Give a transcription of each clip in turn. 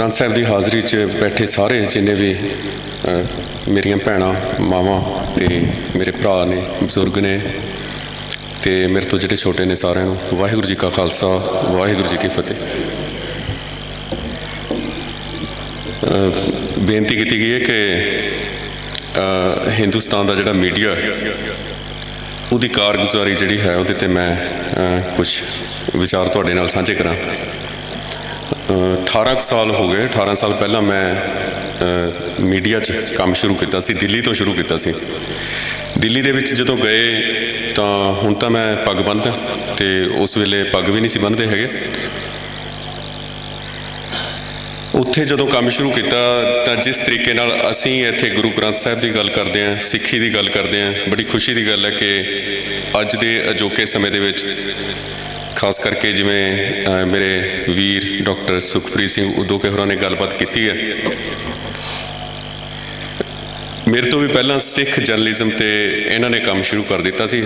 ਗ੍ਰੰਥ ਸਾਹਿਬ ਦੀ ਹਾਜ਼ਰੀ 'ਚ ਬੈਠੇ ਸਾਰੇ ਜਿੰਨੇ ਵੀ ਮੇਰੀਆਂ ਭੈਣਾਂ, ਮਾਵਾਂ ਤੇ ਮੇਰੇ ਭਰਾ ਨੇ, ਬਜ਼ੁਰਗ ਨੇ ਤੇ ਮੇਰੇ ਤੋਂ ਜਿਹੜੇ ਛੋਟੇ ਨੇ ਸਾਰਿਆਂ ਨੂੰ, ਵਾਹਿਗੁਰੂ ਜੀ ਕਾ ਖਾਲਸਾ, ਵਾਹਿਗੁਰੂ ਜੀ ਕੀ ਫਤਿਹ। ਬੇਨਤੀ ਕੀਤੀ ਗਈ ਹੈ ਕਿ ਹਿੰਦੁਸਤਾਨ ਦਾ ਜਿਹੜਾ ਮੀਡੀਆ, ਉਹਦੀ ਕਾਰਗੁਜ਼ਾਰੀ ਜਿਹੜੀ ਹੈ, ਉਹਦੇ ਤੇ ਮੈਂ ਕੁਝ ਵਿਚਾਰ ਤੁਹਾਡੇ ਨਾਲ ਸਾਂਝੇ ਕਰਾਂ। 18 ਕੁ ਸਾਲ ਹੋ ਗਏ 18 ਸਾਲ ਪਹਿਲਾਂ ਮੈਂ ਮੀਡੀਆ 'ਚ ਕੰਮ ਸ਼ੁਰੂ ਕੀਤਾ ਸੀ, ਦਿੱਲੀ ਤੋਂ ਸ਼ੁਰੂ ਕੀਤਾ ਸੀ। ਦਿੱਲੀ ਦੇ ਵਿੱਚ ਜਦੋਂ ਗਏ ਤਾਂ ਹੁਣ ਤਾਂ ਮੈਂ ਪੱਗ ਬੰਨ੍ਹਦਾ, ਤੇ ਉਸ ਵੇਲੇ ਪੱਗ ਵੀ ਨਹੀਂ ਸੀ ਬੰਨ੍ਹਦੇ ਹੈਗੇ। ਉੱਥੇ ਜਦੋਂ ਕੰਮ ਸ਼ੁਰੂ ਕੀਤਾ ਤਾਂ ਜਿਸ ਤਰੀਕੇ ਨਾਲ ਅਸੀਂ ਇੱਥੇ ਗੁਰੂ ਗ੍ਰੰਥ ਸਾਹਿਬ ਦੀ ਗੱਲ ਕਰਦੇ ਹਾਂ, ਸਿੱਖੀ ਦੀ ਗੱਲ ਕਰਦੇ ਹਾਂ, ਬੜੀ ਖੁਸ਼ੀ ਦੀ ਗੱਲ ਹੈ ਕਿ ਅੱਜ ਦੇ ਅਜੋਕੇ ਸਮੇਂ ਦੇ ਵਿੱਚ ਖਾਸ ਕਰਕੇ ਜਿਵੇਂ ਮੇਰੇ ਵੀਰ ਡਾਕਟਰ ਸੁਖਪ੍ਰੀਤ ਸਿੰਘ ਉਦੋਕੇ ਹੋਰਾਂ ਨੇ ਗੱਲਬਾਤ ਕੀਤੀ ਹੈ। ਮੇਰੇ ਤੋਂ ਵੀ ਪਹਿਲਾਂ ਸਿੱਖ ਜਰਨਲਿਜ਼ਮ ਤੇ ਇਹਨਾਂ ਨੇ ਕੰਮ ਸ਼ੁਰੂ ਕਰ ਦਿੱਤਾ ਸੀ।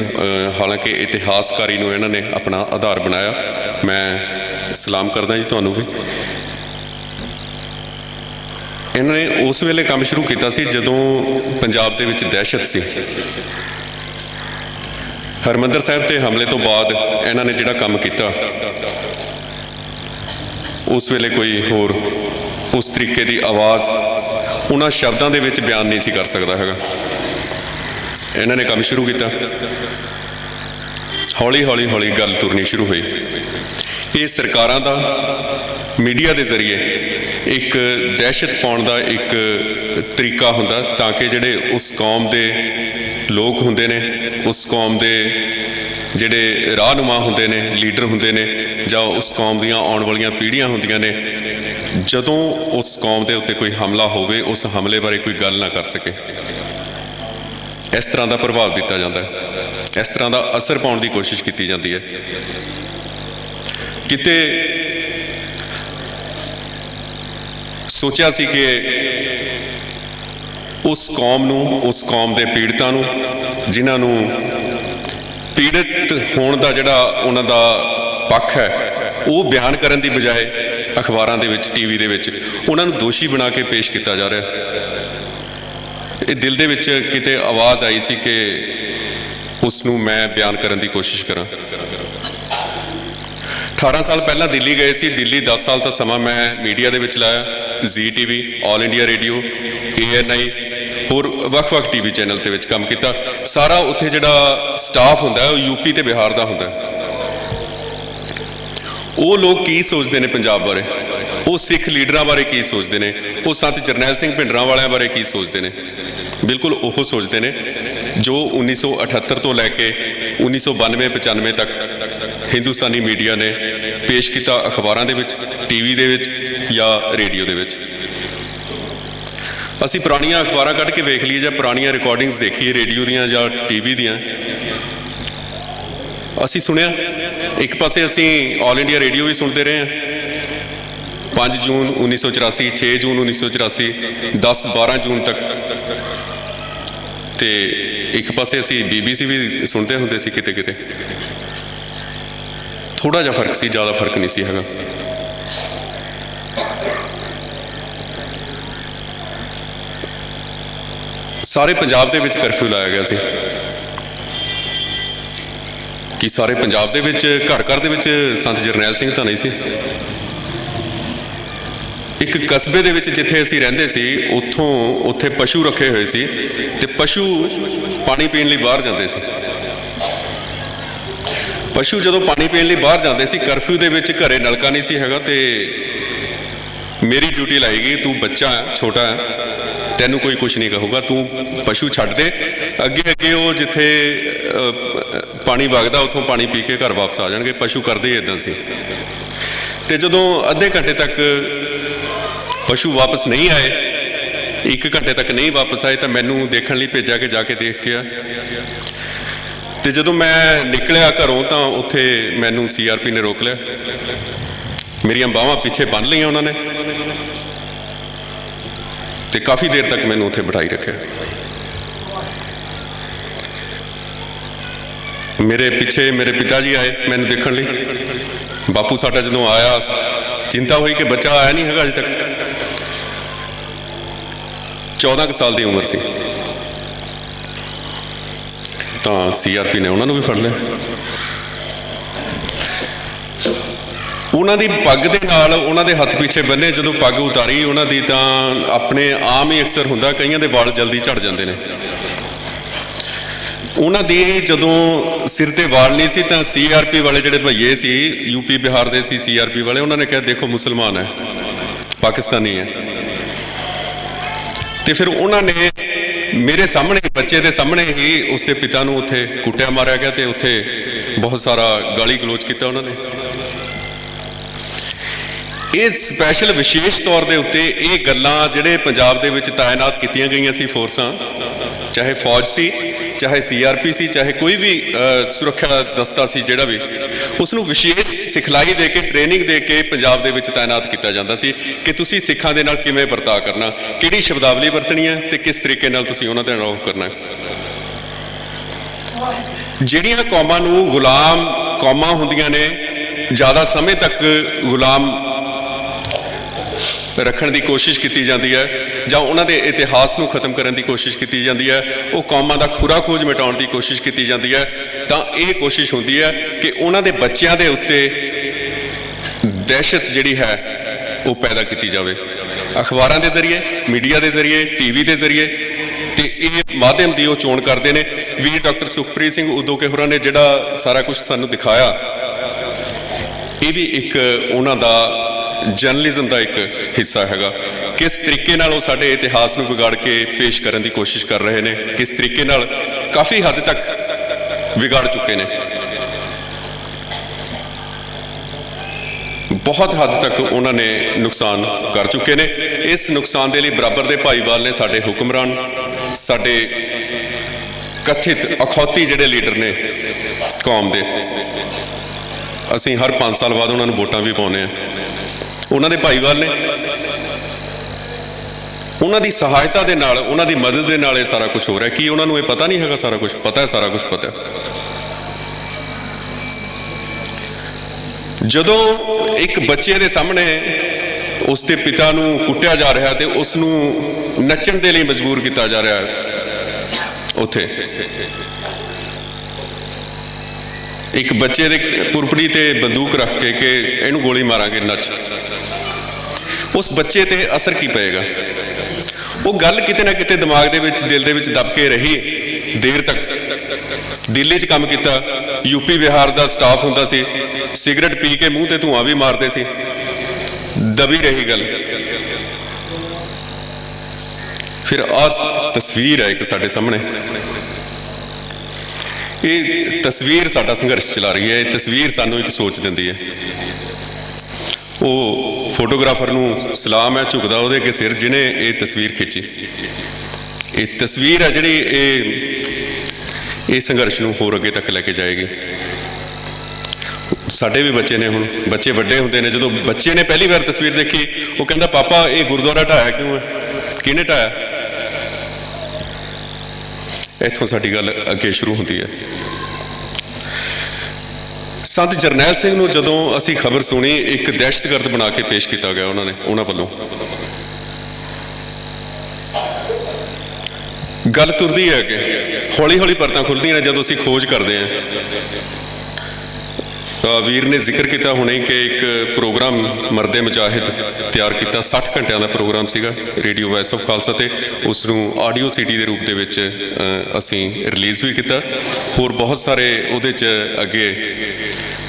ਹਾਲਾਂਕਿ ਇਤਿਹਾਸਕਾਰੀ ਨੂੰ ਇਹਨਾਂ ਨੇ ਆਪਣਾ ਆਧਾਰ ਬਣਾਇਆ। ਮੈਂ ਸਲਾਮ ਕਰਦਾ ਜੀ ਤੁਹਾਨੂੰ ਵੀ। ਇਹਨਾਂ ਨੇ ਉਸ ਵੇਲੇ ਕੰਮ ਸ਼ੁਰੂ ਕੀਤਾ ਸੀ ਜਦੋਂ ਪੰਜਾਬ ਦੇ ਵਿੱਚ ਦਹਿਸ਼ਤ ਸੀ। ਹਰਮੰਦਰ ਸਾਹਿਬ ਤੇ ਹਮਲੇ ਤੋਂ ਬਾਅਦ ਇਹਨਾਂ ਨੇ ਜਿਹੜਾ ਕੰਮ ਕੀਤਾ, ਉਸ ਵੇਲੇ ਕੋਈ ਹੋਰ ਉਸ ਤਰੀਕੇ ਦੀ ਆਵਾਜ਼ ਉਹਨਾਂ ਸ਼ਬਦਾਂ ਦੇ ਵਿੱਚ ਬਿਆਨ ਨਹੀਂ ਸੀ ਕਰ ਸਕਦਾ ਹੈਗਾ। ਇਹਨਾਂ ਨੇ ਕੰਮ ਸ਼ੁਰੂ ਕੀਤਾ। ਹੌਲੀ ਹੌਲੀ ਹੌਲੀ ਗੱਲ ਤੁਰਨੀ ਸ਼ੁਰੂ ਹੋਈ। ਇਹ ਸਰਕਾਰਾਂ ਦਾ, ਮੀਡੀਆ ਦੇ ਜ਼ਰੀਏ ਇੱਕ ਦਹਿਸ਼ਤ ਪਾਉਣ ਦਾ ਇੱਕ ਤਰੀਕਾ ਹੁੰਦਾ ਤਾਂ ਕਿ ਜਿਹੜੇ ਉਸ ਕੌਮ ਦੇ ਲੋਕ ਹੁੰਦੇ ਨੇ, ਉਸ ਕੌਮ ਦੇ ਜਿਹੜੇ ਰਾਹਨੁਮਾ ਹੁੰਦੇ ਨੇ, ਲੀਡਰ ਹੁੰਦੇ ਨੇ ਜਾਂ ਉਸ ਕੌਮ ਦੀਆਂ ਆਉਣ ਵਾਲੀਆਂ ਪੀੜ੍ਹੀਆਂ ਹੁੰਦੀਆਂ ਨੇ, ਜਦੋਂ ਉਸ ਕੌਮ ਦੇ ਉੱਤੇ ਕੋਈ ਹਮਲਾ ਹੋਵੇ, ਉਸ ਹਮਲੇ ਬਾਰੇ ਕੋਈ ਗੱਲ ਨਾ ਕਰ ਸਕੇ। ਇਸ ਤਰ੍ਹਾਂ ਦਾ ਪ੍ਰਭਾਵ ਦਿੱਤਾ ਜਾਂਦਾ ਹੈ। ਇਸ ਤਰ੍ਹਾਂ ਦਾ ਅਸਰ ਪਾਉਣ ਦੀ ਕੋਸ਼ਿਸ਼ ਕੀਤੀ ਜਾਂਦੀ ਹੈ। ਕਿਤੇ ਸੋਚਿਆ ਸੀ ਕਿ ਉਸ ਕੌਮ ਨੂੰ, ਉਸ ਕੌਮ ਦੇ ਪੀੜਤਾਂ ਨੂੰ, ਜਿਨ੍ਹਾਂ ਨੂੰ ਪੀੜਤ ਹੋਣ ਦਾ ਜਿਹੜਾ ਉਹਨਾਂ ਦਾ ਪੱਖ ਹੈ, ਉਹ ਬਿਆਨ ਕਰਨ ਦੀ ਬਜਾਏ ਅਖਬਾਰਾਂ ਦੇ ਵਿੱਚ, ਟੀਵੀ ਦੇ ਵਿੱਚ ਉਹਨਾਂ ਨੂੰ ਦੋਸ਼ੀ ਬਣਾ ਕੇ ਪੇਸ਼ ਕੀਤਾ ਜਾ ਰਿਹਾ। ਇਹ ਦਿਲ ਦੇ ਵਿੱਚ ਕਿਤੇ ਆਵਾਜ਼ ਆਈ ਸੀ ਕਿ ਉਸ ਨੂੰ ਮੈਂ ਬਿਆਨ ਕਰਨ ਦੀ ਕੋਸ਼ਿਸ਼ ਕਰਾਂ। 18 ਸਾਲ ਪਹਿਲਾਂ ਦਿੱਲੀ ਗਏ ਸੀ। ਦਿੱਲੀ 10 ਸਾਲ ਦਾ ਸਮਾਂ ਮੈਂ ਮੀਡੀਆ ਦੇ ਵਿੱਚ ਲਾਇਆ। Zee TV All India Radio ANI ਹੋਰ ਵੱਖ-ਵੱਖ ਟੀਵੀ ਚੈਨਲ ਤੇ ਵਿੱਚ ਕੰਮ ਕੀਤਾ। ਸਾਰਾ ਉੱਥੇ ਜਿਹੜਾ ਸਟਾਫ ਹੁੰਦਾ ਹੈ, ਉਹ ਯੂਪੀ ਤੇ ਬਿਹਾਰ ਦਾ ਹੁੰਦਾ ਉਹ ਲੋਕ ਕੀ ਸੋਚਦੇ ਨੇ ਪੰਜਾਬ ਬਾਰੇ? ਉਹ ਸਿੱਖ ਲੀਡਰਾਂ ਬਾਰੇ ਕੀ ਸੋਚਦੇ ਨੇ? ਉਹ ਸੰਤ ਜਰਨੈਲ ਸਿੰਘ ਭਿੰਡਰਾਂ ਵਾਲਿਆਂ ਬਾਰੇ ਕੀ ਸੋਚਦੇ ਨੇ? ਬਿਲਕੁਲ ਉਹ ਸੋਚਦੇ ਨੇ ਜੋ 1978 ਤੋਂ ਲੈ ਕੇ 1992 95 ਤੱਕ ਹਿੰਦੁਸਤਾਨੀ ਮੀਡੀਆ ਨੇ ਪੇਸ਼ ਕੀਤਾ ਅਖਬਾਰਾਂ ਦੇ ਵਿੱਚ, ਟੀਵੀ ਦੇ ਵਿੱਚ ਜਾਂ ਰੇਡੀਓ ਦੇ ਵਿੱਚ। ਅਸੀਂ ਪੁਰਾਣੀਆਂ ਅਖਬਾਰਾਂ ਕੱਢ ਕੇ ਵੇਖ ਲਈਏ ਜਾਂ ਪੁਰਾਣੀਆਂ ਰਿਕਾਰਡਿੰਗਸ ਦੇਖੀਏ, ਰੇਡੀਓ ਦੀਆਂ ਜਾਂ ਟੀਵੀ ਦੀਆਂ। ਅਸੀਂ ਸੁਣਿਆ, ਇੱਕ ਪਾਸੇ ਅਸੀਂ 올 ਇੰਡੀਆ ਰੇਡੀਓ ਵੀ ਸੁਣਦੇ ਰਹੇ ਹਾਂ। 5 ਜੂਨ 1984 6 ਜੂਨ 1984 10 12 ਜੂਨ ਤੱਕ। ਤੇ ਇੱਕ ਪਾਸੇ ਅਸੀਂ ਬੀਬੀਸੀ ਵੀ ਸੁਣਦੇ ਹੁੰਦੇ ਸੀ ਕਿਤੇ ਕਿਤੇ ਥੋੜਾ ਜਿਹਾ ਫ਼ਰਕ ਸੀ, ਜ਼ਿਆਦਾ ਫ਼ਰਕ ਨਹੀਂ ਸੀ ਹੈਗਾ। ਸਾਰੇ ਪੰਜਾਬ ਦੇ ਵਿੱਚ ਕਰਫਿਊ ਲਾਇਆ ਗਿਆ ਸੀ। ਕਿ ਸਾਰੇ ਪੰਜਾਬ ਦੇ ਵਿੱਚ, ਘਰ ਘਰ ਦੇ ਵਿੱਚ ਸੰਤ ਜਰਨੈਲ ਸਿੰਘ ਤਾਂ ਨਹੀਂ ਸੀ। ਇੱਕ ਕਸਬੇ ਦੇ ਵਿੱਚ ਜਿੱਥੇ ਅਸੀਂ ਰਹਿੰਦੇ ਸੀ, ਉੱਥੋਂ ਉੱਥੇ ਪਸ਼ੂ ਰੱਖੇ ਹੋਏ ਸੀ ਤੇ ਪਸ਼ੂ ਪਾਣੀ ਪੀਣ ਲਈ ਬਾਹਰ ਜਾਂਦੇ ਸੀ। ਪਸ਼ੂ ਜਦੋਂ ਪਾਣੀ ਪੀਣ ਲਈ ਬਾਹਰ ਜਾਂਦੇ ਸੀ, ਕਰਫਿਊ ਦੇ ਵਿੱਚ ਘਰੇ ਨਲਕਾ ਨਹੀਂ ਸੀ ਹੈਗਾ ਤੇ ਮੇਰੀ ਡਿਊਟੀ ਲਾਏਗੀ ਤੂੰ ਬੱਚਾ ਹੈ, ਛੋਟਾ ਹੈ, ਤੈਨੂੰ ਕੋਈ ਕੁਝ ਨਹੀਂ ਕਹੂਗਾ, ਤੂੰ ਪਸ਼ੂ ਛੱਡ ਦੇ। ਅੱਗੇ ਅੱਗੇ ਉਹ ਜਿੱਥੇ ਪਾਣੀ ਵਗਦਾ, ਉੱਥੋਂ ਪਾਣੀ ਪੀ ਕੇ ਘਰ ਵਾਪਸ ਆ ਜਾਣਗੇ, ਪਸ਼ੂ ਕਰਦੇ ਇਦਾਂ ਸੀ। ਤੇ ਜਦੋਂ ਅੱਧੇ ਘੰਟੇ ਤੱਕ ਪਸ਼ੂ ਵਾਪਸ ਨਹੀਂ ਆਏ, ਇੱਕ ਘੰਟੇ ਤੱਕ ਨਹੀਂ ਵਾਪਸ ਆਏ, ਤਾਂ ਮੈਨੂੰ ਦੇਖਣ ਲਈ ਭੇਜਿਆ ਕਿ ਜਾ ਕੇ ਦੇਖ ਕੇ ਆ। ਤੇ ਜਦੋਂ ਮੈਂ ਨਿਕਲਿਆ ਘਰੋਂ ਤਾਂ ਉੱਥੇ ਮੈਨੂੰ ਸੀਆਰਪੀ ਨੇ ਰੋਕ ਲਿਆ। ਮੇਰੀਆਂ ਬਾਹਾਂ ਪਿੱਛੇ ਬੰਨ ਲਈਆਂ ਉਹਨਾਂ ਨੇ। ਤੇ ਕਾਫੀ ਦੇਰ ਤੱਕ ਮੈਨੂੰ ਉੱਥੇ ਬਿਠਾਈ ਰੱਖਿਆ। ਮੇਰੇ ਪਿੱਛੇ ਮੇਰੇ ਪਿਤਾ ਜੀ ਆਏ ਮੈਨੂੰ ਦੇਖਣ ਲਈ। ਬਾਪੂ ਸਾਡਾ ਜਦੋਂ ਆਇਆ, ਚਿੰਤਾ ਹੋਈ ਕਿ ਬੱਚਾ ਆਇਆ ਨਹੀਂ ਹੈਗਾ ਅਜੇ ਤੱਕ। 14 ਕੁ ਸਾਲ ਦੀ ਉਮਰ ਸੀ। ਤਾਂ ਸੀਆਰਪੀ ਨੇ ਉਹਨਾਂ ਨੂੰ ਵੀ ਫੜ ਲਿਆ। ਉਹਨਾਂ ਦੀ ਪੱਗ ਦੇ ਨਾਲ ਉਹਨਾਂ ਦੇ ਹੱਥ ਪਿੱਛੇ ਬੰਨੇ, ਜਦੋਂ ਪੱਗ ਉਤਾਰੀ ਉਹਨਾਂ ਦੀ ਤਾਂ ਆਪਣੇ ਆਮ ਹੀ ਅਕਸਰ ਹੁੰਦਾ, ਕਈਆਂ ਦੇ ਵਾਲ ਜਲਦੀ ਝੜ ਜਾਂਦੇ ਨੇ। ਉਹਨਾਂ ਦੀ ਜਦੋਂ ਸਿਰ ਤੇ ਵਾਲ ਨਹੀਂ ਸੀ, ਤਾਂ ਸੀਆਰਪੀ ਵਾਲੇ ਜਿਹੜੇ ਭਈਏ ਸੀ ਯੂਪੀ ਬਿਹਾਰ ਦੇ ਸੀ ਸੀਆਰਪੀ ਵਾਲੇ, ਉਹਨਾਂ ਨੇ ਕਿਹਾ, ਦੇਖੋ, ਮੁਸਲਮਾਨ ਹੈ, ਪਾਕਿਸਤਾਨੀ ਹੈ। ਤੇ ਫਿਰ ਉਹਨਾਂ ਨੇ ਮੇਰੇ ਸਾਹਮਣੇ ਬੱਚੇ ਦੇ ਸਾਹਮਣੇ ਹੀ ਉਸਦੇ ਪਿਤਾ ਨੂੰ ਉੱਥੇ ਕੁੱਟਿਆ ਮਾਰਿਆ ਗਿਆ ਤੇ ਉੱਥੇ ਬਹੁਤ ਸਾਰਾ ਗਾਲੀ ਗਲੋਚ ਕੀਤਾ ਉਹਨਾਂ ਨੇ। ਇਹ ਸਪੈਸ਼ਲ ਵਿਸ਼ੇਸ਼ ਤੌਰ ਦੇ ਉੱਤੇ ਇਹ ਗੱਲਾਂ ਜਿਹੜੇ ਪੰਜਾਬ ਦੇ ਵਿੱਚ ਤਾਇਨਾਤ ਕੀਤੀਆਂ ਗਈਆਂ ਸੀ ਫੋਰਸਾਂ, ਚਾਹੇ ਫੌਜ ਸੀ, ਚਾਹੇ ਸੀਆਰਪੀ ਸੀ, ਚਾਹੇ ਕੋਈ ਵੀ ਸੁਰੱਖਿਆ ਦਸਤਾ ਸੀ ਜਿਹੜਾ ਵੀ ਉਸ ਨੂੰ ਵਿਸ਼ੇਸ਼ ਸਿਖਲਾਈ ਦੇ ਕੇ ਟ੍ਰੇਨਿੰਗ ਦੇ ਕੇ ਪੰਜਾਬ ਦੇ ਵਿੱਚ ਤਾਇਨਾਤ ਕੀਤਾ ਜਾਂਦਾ ਸੀ ਕਿ ਤੁਸੀਂ ਸਿੱਖਾਂ ਦੇ ਨਾਲ ਕਿਵੇਂ ਵਰਤਾਅ ਕਰਨਾ, ਕਿਹੜੀ ਸ਼ਬਦਾਵਲੀ ਵਰਤਣੀ ਹੈ ਤੇ ਕਿਸ ਤਰੀਕੇ ਨਾਲ ਤੁਸੀਂ ਉਹਨਾਂ ਦੇ ਨਾਲ ਕਰਨਾ ਜਿਹੜੀਆਂ ਕੌਮਾਂ ਨੂੰ ਗੁਲਾਮ ਕੌਮਾਂ ਹੁੰਦੀਆਂ ਨੇ, ਜ਼ਿਆਦਾ ਸਮੇਂ ਤੱਕ ਗੁਲਾਮ ਰੱਖਣ ਦੀ ਕੋਸ਼ਿਸ਼ ਕੀਤੀ ਜਾਂਦੀ ਹੈ ਜਾਂ ਉਹਨਾਂ ਦੇ ਇਤਿਹਾਸ ਨੂੰ ਖਤਮ ਕਰਨ ਦੀ ਕੋਸ਼ਿਸ਼ ਕੀਤੀ ਜਾਂਦੀ ਹੈ, ਉਹ ਕੌਮਾਂ ਦਾ ਖੁਰਾ ਖੋਜ ਮਿਟਾਉਣ ਦੀ ਕੋਸ਼ਿਸ਼ ਕੀਤੀ ਜਾਂਦੀ ਹੈ, ਤਾਂ ਇਹ ਕੋਸ਼ਿਸ਼ ਹੁੰਦੀ ਹੈ ਕਿ ਉਹਨਾਂ ਦੇ ਬੱਚਿਆਂ ਦੇ ਉੱਤੇ ਦਹਿਸ਼ਤ ਜਿਹੜੀ ਹੈ, ਉਹ ਪੈਦਾ ਕੀਤੀ ਜਾਵੇ। ਅਖਬਾਰਾਂ ਦੇ ਜ਼ਰੀਏ, ਮੀਡੀਆ ਦੇ ਜ਼ਰੀਏ, ਟੀਵੀ ਦੇ ਜ਼ਰੀਏ, ਤੇ ਇਹ ਮਾਧਿਅਮ ਦੀ ਉਹ ਚੋਣ ਕਰਦੇ ਨੇ। ਵੀਰ ਡਾਕਟਰ ਸੁਖਪ੍ਰੀਤ ਸਿੰਘ ਉਦੋਕੇ ਹੋਰਾਂ ਨੇ ਜਿਹੜਾ ਸਾਰਾ ਕੁਝ ਸਾਨੂੰ ਦਿਖਾਇਆ, ਇਹ ਵੀ ਇੱਕ ਉਹਨਾਂ ਦਾ ਜਰਨਲਿਜ਼ਮ ਦਾ ਇੱਕ ਹਿੱਸਾ ਹੈਗਾ। ਕਿਸ ਤਰੀਕੇ ਨਾਲ ਉਹ ਸਾਡੇ ਇਤਿਹਾਸ ਨੂੰ ਵਿਗਾੜ ਕੇ ਪੇਸ਼ ਕਰਨ ਦੀ ਕੋਸ਼ਿਸ਼ ਕਰ ਰਹੇ ਨੇ, ਕਿਸ ਤਰੀਕੇ ਨਾਲ ਕਾਫੀ ਹੱਦ ਤੱਕ ਵਿਗਾੜ ਚੁੱਕੇ ਨੇ। ਬਹੁਤ ਹੱਦ ਤੱਕ ਉਹਨਾਂ ਨੇ ਨੁਕਸਾਨ ਕਰ ਚੁੱਕੇ ਨੇ। ਇਸ ਨੁਕਸਾਨ ਦੇ ਲਈ ਬਰਾਬਰ ਦੇ ਭਾਈਵਾਲ ਨੇ ਸਾਡੇ ਹੁਕਮਰਾਨ, ਸਾਡੇ ਕਥਿਤ ਅਖੌਤੀ ਜਿਹੜੇ ਲੀਡਰ ਨੇ ਕੌਮ ਦੇ, ਅਸੀਂ ਹਰ 5 ਸਾਲ ਬਾਅਦ ਉਹਨਾਂ ਨੂੰ ਵੋਟਾਂ ਵੀ ਪਾਉਂਦੇ ਆ ਉਹਨਾਂ ਦੇ ਭਾਈਵਾਲ ਨੇ। ਉਹਨਾਂ ਦੀ ਸਹਾਇਤਾ ਦੇ ਨਾਲ, ਉਹਨਾਂ ਦੀ ਮਦਦ ਦੇ ਨਾਲ ਇਹ ਸਾਰਾ ਕੁਝ ਹੋ ਰਿਹਾ। ਕੀ ਉਹਨਾਂ ਨੂੰ ਇਹ ਪਤਾ ਨਹੀਂ ਹੈਗਾ ਸਾਰਾ ਕੁਝ ਪਤਾ ਹੈ, ਸਾਰਾ ਕੁਝ ਪਤਾ ਹੈ। ਜਦੋਂ ਇੱਕ ਬੱਚੇ ਦੇ ਸਾਹਮਣੇ ਉਸ ਦੇ ਪਿਤਾ ਨੂੰ ਕੁੱਟਿਆ ਜਾ ਰਿਹਾ ਤੇ ਉਸ ਨੂੰ ਨੱਚਣ ਦੇ ਲਈ ਮਜਬੂਰ ਕੀਤਾ ਜਾ ਰਿਹਾ ਹੈ, ਉੱਥੇ। ਇੱਕ ਬੱਚੇ ਦੇ ਪੁਰਪੜੀ ਤੇ ਬੰਦੂਕ ਰੱਖ ਕੇ ਕਿ ਇਹਨੂੰ ਗੋਲੀ ਮਾਰਾਂਗੇ, ਨੱਚ। ਉਸ ਬੱਚੇ ਤੇ ਅਸਰ ਕੀ ਪਏਗਾ? ਉਹ ਗੱਲ ਕਿਤੇ ਨਾ ਕਿਤੇ ਦਿਮਾਗ ਦੇ ਵਿੱਚ, ਦਿਲ ਦੇ ਵਿੱਚ ਦਬ ਕੇ ਰਹੀ ਦੇਰ ਤੱਕ। ਦਿੱਲੀ 'ਚ ਕੰਮ ਕੀਤਾ ਯੂਪੀ ਬਿਹਾਰ ਦਾ ਸਟਾਫ ਹੁੰਦਾ ਸੀ, ਸਿਗਰਟ ਪੀ ਕੇ ਮੂੰਹ ਤੇ ਧੂਆਂ ਵੀ ਮਾਰਦੇ ਸੀ। ਦਬੀ ਰਹੀ ਗੱਲ। ਫਿਰ ਆ ਤਸਵੀਰ ਹੈ ਇੱਕ ਸਾਡੇ ਸਾਹਮਣੇ। ਇਹ ਤਸਵੀਰ ਸਾਡਾ ਸੰਘਰਸ਼ ਚਲਾ ਰਹੀ ਹੈ, ਇਹ ਤਸਵੀਰ ਸਾਨੂੰ ਇੱਕ ਸੋਚ ਦਿੰਦੀ ਹੈ। ਉਹ ਫੋਟੋਗ੍ਰਾਫਰ ਨੂੰ ਸਲਾਮ ਹੈ, ਝੁਕਦਾ ਉਹਦੇ ਅੱਗੇ ਸਿਰ, ਜਿਹਨੇ ਇਹ ਤਸਵੀਰ ਖਿੱਚੀ। ਇਹ ਤਸਵੀਰ ਹੈ ਜਿਹੜੀ ਇਹ ਇਹ ਸੰਘਰਸ਼ ਨੂੰ ਹੋਰ ਅੱਗੇ ਤੱਕ ਲੈ ਕੇ ਜਾਏਗੀ। ਸਾਡੇ ਵੀ ਬੱਚੇ ਨੇ ਹੁਣ, ਬੱਚੇ ਵੱਡੇ ਹੁੰਦੇ ਨੇ, ਜਦੋਂ ਬੱਚੇ ਨੇ ਪਹਿਲੀ ਵਾਰ ਤਸਵੀਰ ਦੇਖੀ, ਉਹ ਕਹਿੰਦਾ, ਪਾਪਾ, ਇਹ ਗੁਰਦੁਆਰਾ ਢਾਇਆ ਕਿਉਂ ਹੈ? ਕਿਹਨੇ ਢਾਇਆ? ਇੱਥੋਂ ਸਾਡੀ ਗੱਲ ਅੱਗੇ ਸ਼ੁਰੂ ਹੁੰਦੀ ਹੈ। ਸੰਤ ਜਰਨੈਲ ਸਿੰਘ ਨੂੰ ਜਦੋਂ ਅਸੀਂ ਖਬਰ ਸੁਣੀ, ਇੱਕ ਦਹਿਸ਼ਤਗਰਦ ਬਣਾ ਕੇ ਪੇਸ਼ ਕੀਤਾ ਗਿਆ ਉਹਨਾਂ ਨੇ, ਉਹਨਾਂ ਵੱਲੋਂ। ਗੱਲ ਤੁਰਦੀ ਹੈ ਕਿ ਹੌਲੀ ਹੌਲੀ ਪਰਤਾਂ ਖੁੱਲਦੀਆਂ ਨੇ, ਜਦੋਂ ਅਸੀਂ ਖੋਜ ਕਰਦੇ ਹਾਂ। ਵੀਰ ਨੇ ਜ਼ਿਕਰ ਕੀਤਾ ਹੁਣੇ ਕਿ ਇੱਕ ਪ੍ਰੋਗਰਾਮ ਮਰਦੇ ਮਜਾਹਿਦ ਤਿਆਰ ਕੀਤਾ 60 ਘੰਟਿਆਂ ਦਾ ਪ੍ਰੋਗਰਾਮ ਸੀਗਾ ਰੇਡੀਓ ਵਾਇਸ ਆਫ ਖਾਲਸਾ ਤੇ ਉਸ ਨੂੰ ਆਡੀਓ ਸੀਡੀ ਦੇ ਰੂਪ ਦੇ ਵਿੱਚ ਅਸੀਂ ਰਿਲੀਜ਼ ਵੀ ਕੀਤਾ। ਹੋਰ ਬਹੁਤ ਸਾਰੇ ਉਹਦੇ 'ਚ ਅੱਗੇ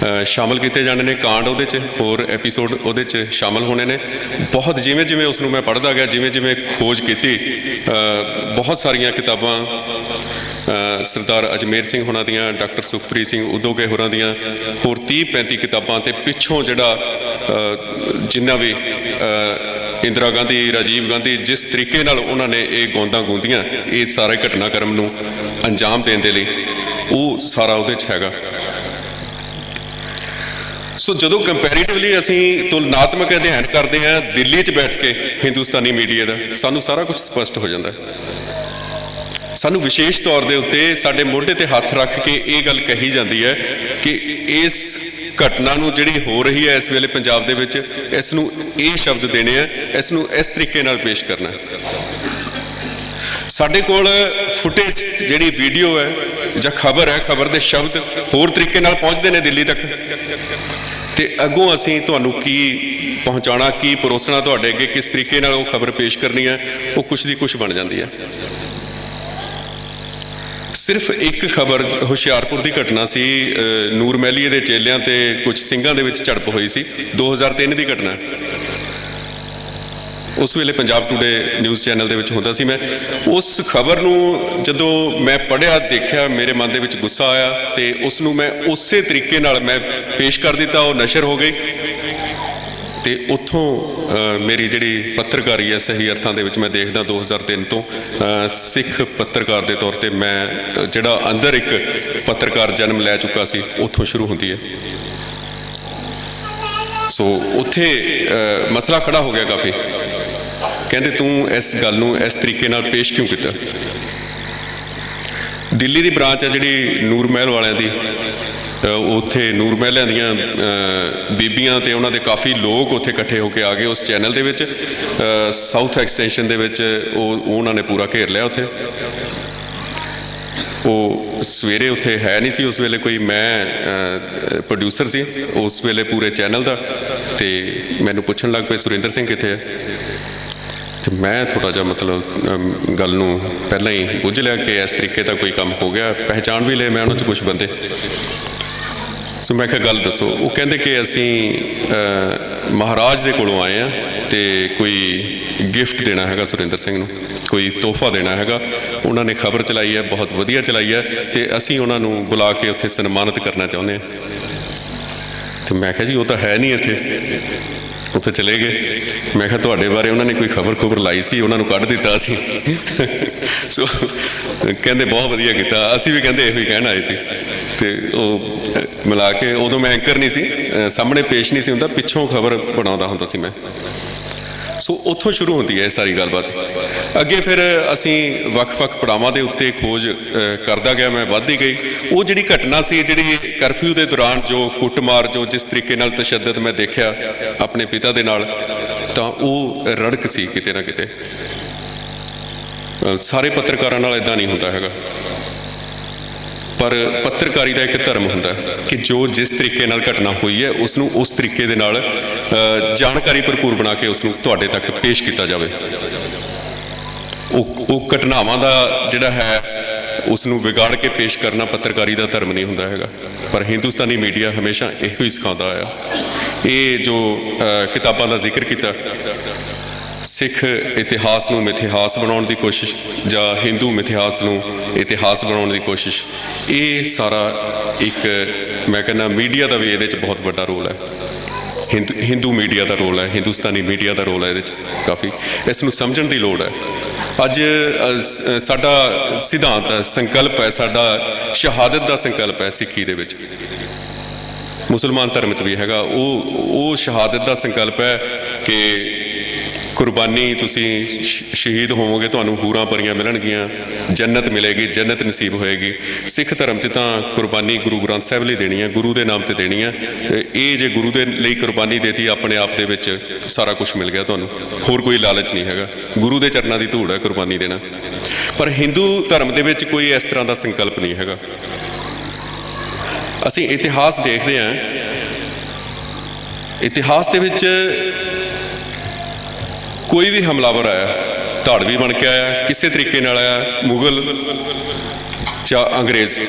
ਅ, ਸ਼ਾਮਲ ਕੀਤੇ ਜਾਣੇ ਨੇ ਕਾਂਡ ਉਹਦੇ 'ਚ ਹੋਰ ਐਪੀਸੋਡ ਉਹਦੇ 'ਚ ਸ਼ਾਮਲ ਹੋਣੇ ਨੇ। ਬਹੁਤ ਜਿਵੇਂ ਜਿਵੇਂ ਉਸ ਨੂੰ ਮੈਂ ਪੜ੍ਹਦਾ ਗਿਆ ਜਿਵੇਂ ਜਿਵੇਂ ਖੋਜ ਕੀਤੀ ਬਹੁਤ ਸਾਰੀਆਂ ਕਿਤਾਬਾਂ ਸਰਦਾਰ ਅਜਮੇਰ ਸਿੰਘ ਹੋਣਾ ਦੀਆਂ, ਡਾਕਟਰ ਸੁਖਪ੍ਰੀਤ ਸਿੰਘ ਉਦੋਗੇ ਹੋਰਾਂ ਦੀਆਂ ਹੋਰ 30 35 ਕਿਤਾਬਾਂ ਤੇ ਪਿੱਛੋਂ ਜਿਹੜਾ ਜਿੰਨਾ ਵੀ ਇੰਦਰਾ ਗਾਂਧੀ, ਰਾਜੀਵ ਗਾਂਧੀ ਜਿਸ ਤਰੀਕੇ ਨਾਲ ਉਹਨਾਂ ਨੇ ਇਹ ਗੋਂਦਾਂ ਗੂੰਦੀਆਂ, ਇਹ ਸਾਰੇ ਘਟਨਾਕ੍ਰਮ ਨੂੰ ਅੰਜਾਮ ਦੇਣ ਦੇ ਲਈ, ਉਹ ਸਾਰਾ ਉਹਦੇ 'ਚ ਹੈਗਾ। ਸੋ ਜਦੋਂ ਕੰਪੈਰੀਟਿਵਲੀ ਅਸੀਂ ਤੁਲਨਾਤਮਕ ਅਧਿਐਨ ਕਰਦੇ ਹਾਂ, ਦਿੱਲੀ 'ਚ ਬੈਠ ਕੇ ਹਿੰਦੁਸਤਾਨੀ ਮੀਡੀਆ ਦਾ, ਸਾਨੂੰ ਸਾਰਾ ਕੁਝ ਸਪਸ਼ਟ ਹੋ ਜਾਂਦਾ। ਹੈ ਸਾਨੂੰ ਵਿਸ਼ੇਸ਼ ਤੌਰ ਦੇ ਉੱਤੇ ਸਾਡੇ ਮੋਢੇ ਤੇ ਹੱਥ ਰੱਖ ਕੇ ਇਹ ਗੱਲ ਕਹੀ ਜਾਂਦੀ ਹੈ ਕਿ ਇਸ ਘਟਨਾ ਨੂੰ ਜਿਹੜੀ ਹੋ ਰਹੀ ਹੈ ਇਸ ਵੇਲੇ ਪੰਜਾਬ ਦੇ ਵਿੱਚ, ਇਸ ਨੂੰ ਇਹ ਸ਼ਬਦ ਦੇਣੇ ਆ ਇਸ ਨੂੰ ਇਸ ਤਰੀਕੇ ਨਾਲ ਪੇਸ਼ ਕਰਨਾ ਸਾਡੇ ਕੋਲ ਫੁਟੇਜ ਜਿਹੜੀ ਵੀਡੀਓ ਹੈ ਜਾਂ ਖਬਰ ਹੈ, ਖਬਰ ਦੇ ਸ਼ਬਦ ਹੋਰ ਤਰੀਕੇ ਨਾਲ ਪਹੁੰਚਦੇ ਨੇ ਦਿੱਲੀ ਤੱਕ। ਤੇ ਅੱਗੋਂ ਅਸੀਂ ਤੁਹਾਨੂੰ ਕੀ ਪਹੁੰਚਾਉਣਾ, ਕੀ ਪਰੋਸਣਾ ਤੁਹਾਡੇ ਅੱਗੇ, ਕਿਸ ਤਰੀਕੇ ਨਾਲ ਉਹ ਖਬਰ ਪੇਸ਼ ਕਰਨੀ ਹੈ, ਉਹ ਕੁਛ ਦੀ ਕੁਛ ਬਣ ਜਾਂਦੀ ਹੈ। ਸਿਰਫ ਇੱਕ ਖਬਰ ਹੁਸ਼ਿਆਰਪੁਰ ਦੀ ਘਟਨਾ ਸੀ ਅ, ਨੂਰ ਮਹਿਲੀਏ ਦੇ ਚੇਲਿਆਂ ਤੇ ਕੁਝ ਸਿੰਘਾਂ ਦੇ ਵਿੱਚ ਝੜਪ ਹੋਈ ਸੀ। 2003 ਦੀ ਘਟਨਾ। ਉਸ ਵੇਲੇ ਪੰਜਾਬ ਟੂਡੇ ਨਿਊਜ਼ ਚੈਨਲ ਦੇ ਵਿੱਚ ਹੁੰਦਾ ਸੀ ਮੈਂ। ਉਸ ਖਬਰ ਨੂੰ ਜਦੋਂ ਮੈਂ ਪੜ੍ਹਿਆ ਦੇਖਿਆ ਮੇਰੇ ਮਨ ਦੇ ਵਿੱਚ ਗੁੱਸਾ ਆਇਆ ਤੇ ਉਸ ਨੂੰ ਮੈਂ ਉਸੇ ਤਰੀਕੇ ਨਾਲ ਮੈਂ ਪੇਸ਼ ਕਰ ਦਿੱਤਾ ਉਹ ਨਸ਼ਰ ਹੋ ਗਈ। ਤੇ ਉੱਥੋਂ ਮੇਰੀ ਜਿਹੜੀ ਪੱਤਰਕਾਰੀ ਹੈ ਸਹੀ ਅਰਥਾਂ ਦੇ ਵਿੱਚ ਮੈਂ ਦੇਖਦਾ 2003 ਤੋਂ ਸਿੱਖ ਪੱਤਰਕਾਰ ਦੇ ਤੌਰ ਤੇ ਮੈਂ ਜਿਹੜਾ ਅੰਦਰ ਇੱਕ ਪੱਤਰਕਾਰ ਜਨਮ ਲੈ ਚੁੱਕਾ ਸੀ, ਉੱਥੋਂ ਸ਼ੁਰੂ ਹੁੰਦੀ ਹੈ। ਸੋ ਉੱਥੇ ਮਸਲਾ ਖੜਾ ਹੋ ਗਿਆ ਕਾਫੀ। ਕਹਿੰਦੇ ਤੂੰ ਇਸ ਗੱਲ ਨੂੰ ਇਸ ਤਰੀਕੇ ਨਾਲ ਪੇਸ਼ ਕਿਉਂ ਕੀਤਾ? ਦਿੱਲੀ ਦੀ ਬ੍ਰਾਂਚ ਹੈ ਜਿਹੜੀ ਨੂਰ ਮਹਿਲ ਵਾਲਿਆਂ ਦੀ। ਉੱਥੇ ਨੂਰ ਮਹਿਲਿਆਂ ਦੀਆਂ ਬੀਬੀਆਂ ਤੇ ਉਹਨਾਂ ਦੇ ਕਾਫੀ ਲੋਕ ਉੱਥੇ ਇਕੱਠੇ ਹੋ ਕੇ ਆ ਗਏ ਉਸ ਚੈਨਲ ਦੇ ਵਿੱਚ। ਸਾਊਥ ਐਕਸਟੈਂਸ਼ਨ ਦੇ ਵਿੱਚ ਉਹ, ਉਹਨਾਂ ਨੇ ਪੂਰਾ ਘੇਰ ਲਿਆ ਉੱਥੇ। ਉਹ ਸਵੇਰੇ ਉੱਥੇ ਹੈ ਨਹੀਂ ਸੀ, ਉਸ ਵੇਲੇ ਕੋਈ ਮੈਂ ਪ੍ਰੋਡਿਊਸਰ ਸੀ, ਉਸ ਵੇਲੇ ਪੂਰੇ ਚੈਨਲ ਦਾ। ਤੇ ਮੈਨੂੰ ਪੁੱਛਣ ਲੱਗ ਪਏ, ਸੁਰਿੰਦਰ ਸਿੰਘ ਕਿੱਥੇ ਹੈ? ਤੇ ਮੈਂ ਥੋੜਾ ਜਿਹਾ ਮਤਲਬ ਗੱਲ ਨੂੰ ਪਹਿਲਾਂ ਹੀ ਬੁੱਝ ਲਿਆ ਕਿ ਇਸ ਤਰੀਕੇ ਦਾ ਕੋਈ ਕੰਮ ਹੋ ਗਿਆ। ਪਹਿਚਾਣ ਵੀ ਲਏ ਮੈਂ ਉਹਨਾਂ 'ਚ ਕੁਝ ਬੰਦੇ। ਸੋ ਮੈਂ ਕਿਹਾ, ਗੱਲ ਦੱਸੋ। ਉਹ ਕਹਿੰਦੇ ਕਿ ਅਸੀਂ ਮਹਾਰਾਜ ਦੇ ਕੋਲੋਂ ਆਏ ਆ ਤੇ ਕੋਈ ਗਿਫਟ ਦੇਣਾ ਹੈਗਾ ਸੁਰਿੰਦਰ ਸਿੰਘ ਨੂੰ, ਕੋਈ ਤੋਹਫਾ ਦੇਣਾ ਹੈਗਾ। ਉਹਨਾਂ ਨੇ ਖਬਰ ਚਲਾਈ ਹੈ, ਬਹੁਤ ਵਧੀਆ ਚਲਾਈ ਹੈ ਤੇ ਅਸੀਂ ਉਹਨਾਂ ਨੂੰ ਬੁਲਾ ਕੇ ਉੱਥੇ ਸਨਮਾਨਿਤ ਕਰਨਾ ਚਾਹੁੰਦੇ ਹਾਂ। ਤੇ ਮੈਂ ਕਿਹਾ, ਜੀ, ਉਹ ਤਾਂ ਹੈ ਨਹੀਂ ਇੱਥੇ। ਉੱਥੇ ਚਲੇ ਗਏ। ਮੈਂ ਕਿਹਾ, ਤੁਹਾਡੇ ਬਾਰੇ ਉਹਨਾਂ ਨੇ ਕੋਈ ਖਬਰ ਖਬਰ ਲਾਈ ਸੀ? ਉਹਨਾਂ ਨੂੰ ਕੱਢ ਦਿੱਤਾ ਸੀ। ਸੋ ਕਹਿੰਦੇ, ਬਹੁਤ ਵਧੀਆ ਕੀਤਾ। ਅਸੀਂ ਵੀ ਕਹਿੰਦੇ, ਇਹੋ ਹੀ ਕਹਿਣ ਆਏ ਸੀ। ਤੇ ਉਹ ਮਿਲਾ ਕੇ ਉਦੋਂ ਮੈਂ ਐਂਕਰ ਨਹੀਂ ਸੀ। ਸਾਹਮਣੇ ਪੇਸ਼ ਨਹੀਂ ਸੀ ਹੁੰਦਾ। ਪਿੱਛੋਂ ਖਬਰ ਬਣਾਉਂਦਾ ਹੁੰਦਾ ਸੀ ਮੈਂ। ਸੋ ਉੱਥੋਂ ਸ਼ੁਰੂ ਹੁੰਦੀ ਹੈ ਇਹ ਸਾਰੀ ਗੱਲਬਾਤ। ਅੱਗੇ ਫਿਰ ਅਸੀਂ ਵੱਖ-ਵੱਖ ਪੜਾਵਾਂ ਦੇ ਉੱਤੇ ਖੋਜ ਕਰਦਾ ਗਿਆ, ਮੈਂ ਵੱਧਦੀ ਗਈ। ਉਹ ਜਿਹੜੀ ਘਟਨਾ ਸੀ, ਜਿਹੜੀ ਕਰਫਿਊ ਦੇ ਦੌਰਾਨ ਜੋ ਕੁੱਟਮਾਰ, ਜੋ ਜਿਸ ਤਰੀਕੇ ਨਾਲ ਤਸ਼ੱਦਦ ਮੈਂ ਦੇਖਿਆ ਆਪਣੇ ਪਿਤਾ ਦੇ ਨਾਲ, ਤਾਂ ਉਹ ਰੜਕ ਸੀ ਕਿਤੇ ਨਾ ਕਿਤੇ। ਸਾਰੇ ਪੱਤਰਕਾਰਾਂ ਨਾਲ ਇਦਾਂ ਨਹੀਂ ਹੁੰਦਾ ਹੈਗਾ। ਪਰ ਪੱਤਰਕਾਰੀ ਦਾ ਇੱਕ ਧਰਮ ਹੁੰਦਾ ਕਿ ਜੋ ਜਿਸ ਤਰੀਕੇ ਨਾਲ ਘਟਨਾ ਹੋਈ ਹੈ ਉਸ ਨੂੰ ਉਸ ਤਰੀਕੇ ਦੇ ਨਾਲ ਜਾਣਕਾਰੀ ਭਰਪੂਰ ਬਣਾ ਕੇ ਉਸ ਨੂੰ ਤੁਹਾਡੇ ਤੱਕ ਪੇਸ਼ ਕੀਤਾ ਜਾਵੇ। ਉਹ ਉਹ ਘਟਨਾਵਾਂ ਦਾ ਜਿਹੜਾ ਹੈ ਉਸ ਨੂੰ ਵਿਗਾੜ ਕੇ ਪੇਸ਼ ਕਰਨਾ ਪੱਤਰਕਾਰੀ ਦਾ ਧਰਮ ਨਹੀਂ ਹੁੰਦਾ ਹੈਗਾ। ਪਰ ਹਿੰਦੁਸਤਾਨੀ ਮੀਡੀਆ ਹਮੇਸ਼ਾ ਇਹੋ ਹੀ ਸਿਖਾਉਂਦਾ ਆਇਆ। ਇਹ ਜੋ ਕਿਤਾਬਾਂ ਦਾ ਜ਼ਿਕਰ ਕੀਤਾ ਸਿੱਖ ਇਤਿਹਾਸ ਨੂੰ ਮਿਥਿਹਾਸ ਬਣਾਉਣ ਦੀ ਕੋਸ਼ਿਸ਼ ਜਾਂ ਹਿੰਦੂ ਮਿਥਿਹਾਸ ਨੂੰ ਇਤਿਹਾਸ ਬਣਾਉਣ ਦੀ ਕੋਸ਼ਿਸ਼, ਇਹ ਸਾਰਾ ਇੱਕ ਮੈਂ ਕਹਿੰਦਾ ਮੀਡੀਆ ਦਾ ਵੀ ਇਹਦੇ 'ਚ ਬਹੁਤ ਵੱਡਾ ਰੋਲ ਹੈ। ਹਿੰਦੂ ਹਿੰਦੂ ਮੀਡੀਆ ਦਾ ਰੋਲ ਹੈ, ਹਿੰਦੁਸਤਾਨੀ ਮੀਡੀਆ ਦਾ ਰੋਲ ਹੈ ਇਹਦੇ 'ਚ ਕਾਫੀ। ਇਸ ਨੂੰ ਸਮਝਣ ਦੀ ਲੋੜ ਹੈ। ਅੱਜ ਸਾਡਾ ਸਿਧਾਂਤ ਹੈ ਸੰਕਲਪ ਹੈ, ਸਾਡਾ ਸ਼ਹਾਦਤ ਦਾ ਸੰਕਲਪ ਹੈ ਸਿੱਖੀ ਦੇ ਵਿੱਚ। ਮੁਸਲਮਾਨ ਧਰਮ 'ਚ ਵੀ ਹੈਗਾ, ਉਹ ਉਹ ਸ਼ਹਾਦਤ ਦਾ ਸੰਕਲਪ ਹੈ ਕਿ ਕੁਰਬਾਨੀ ਤੁਸੀਂ ਸ਼- ਸ਼ਹੀਦ ਹੋਵੋਗੇ, ਤੁਹਾਨੂੰ ਹੂਰਾਂ ਪਰੀਆਂ ਮਿਲਣਗੀਆਂ, ਜੰਨਤ ਮਿਲੇਗੀ, ਜੰਨਤ ਨਸੀਬ ਹੋਏਗੀ। ਸਿੱਖ ਧਰਮ 'ਚ ਤਾਂ ਕੁਰਬਾਨੀ ਗੁਰੂ ਗ੍ਰੰਥ ਸਾਹਿਬ ਲਈ ਦੇਣੀ ਹੈ, ਗੁਰੂ ਦੇ ਨਾਮ ਤੇ ਦੇਣੀ ਹੈ। ਇਹ ਜੇ ਗੁਰੂ ਦੇ ਲਈ ਕੁਰਬਾਨੀ ਦੇਤੀ, ਆਪਣੇ ਆਪ ਦੇ ਵਿੱਚ ਸਾਰਾ ਕੁਝ ਮਿਲ ਗਿਆ ਤੁਹਾਨੂੰ। ਹੋਰ ਕੋਈ ਲਾਲਚ ਨਹੀਂ ਹੈਗਾ। ਗੁਰੂ ਦੇ ਚਰਨਾਂ ਦੀ ਧੂੜ ਹੈ ਕੁਰਬਾਨੀ ਦੇਣਾ। ਪਰ ਹਿੰਦੂ ਧਰਮ ਦੇ ਵਿੱਚ ਕੋਈ ਇਸ ਤਰ੍ਹਾਂ ਦਾ ਸੰਕਲਪ ਨਹੀਂ ਹੈਗਾ। ਅਸੀਂ ਇਤਿਹਾਸ ਦੇਖਦੇ ਹਾਂ। ਇਤਿਹਾਸ ਦੇ ਵਿੱਚ ਕੋਈ ਵੀ ਹਮਲਾਵਰ ਆਇਆ ਧਾੜਵੀ ਬਣ ਕੇ ਆਇਆ, ਕਿਸੇ ਤਰੀਕੇ ਨਾਲ ਆਇਆ, ਮੁਗਲ ਜਾਂ ਅੰਗਰੇਜ਼।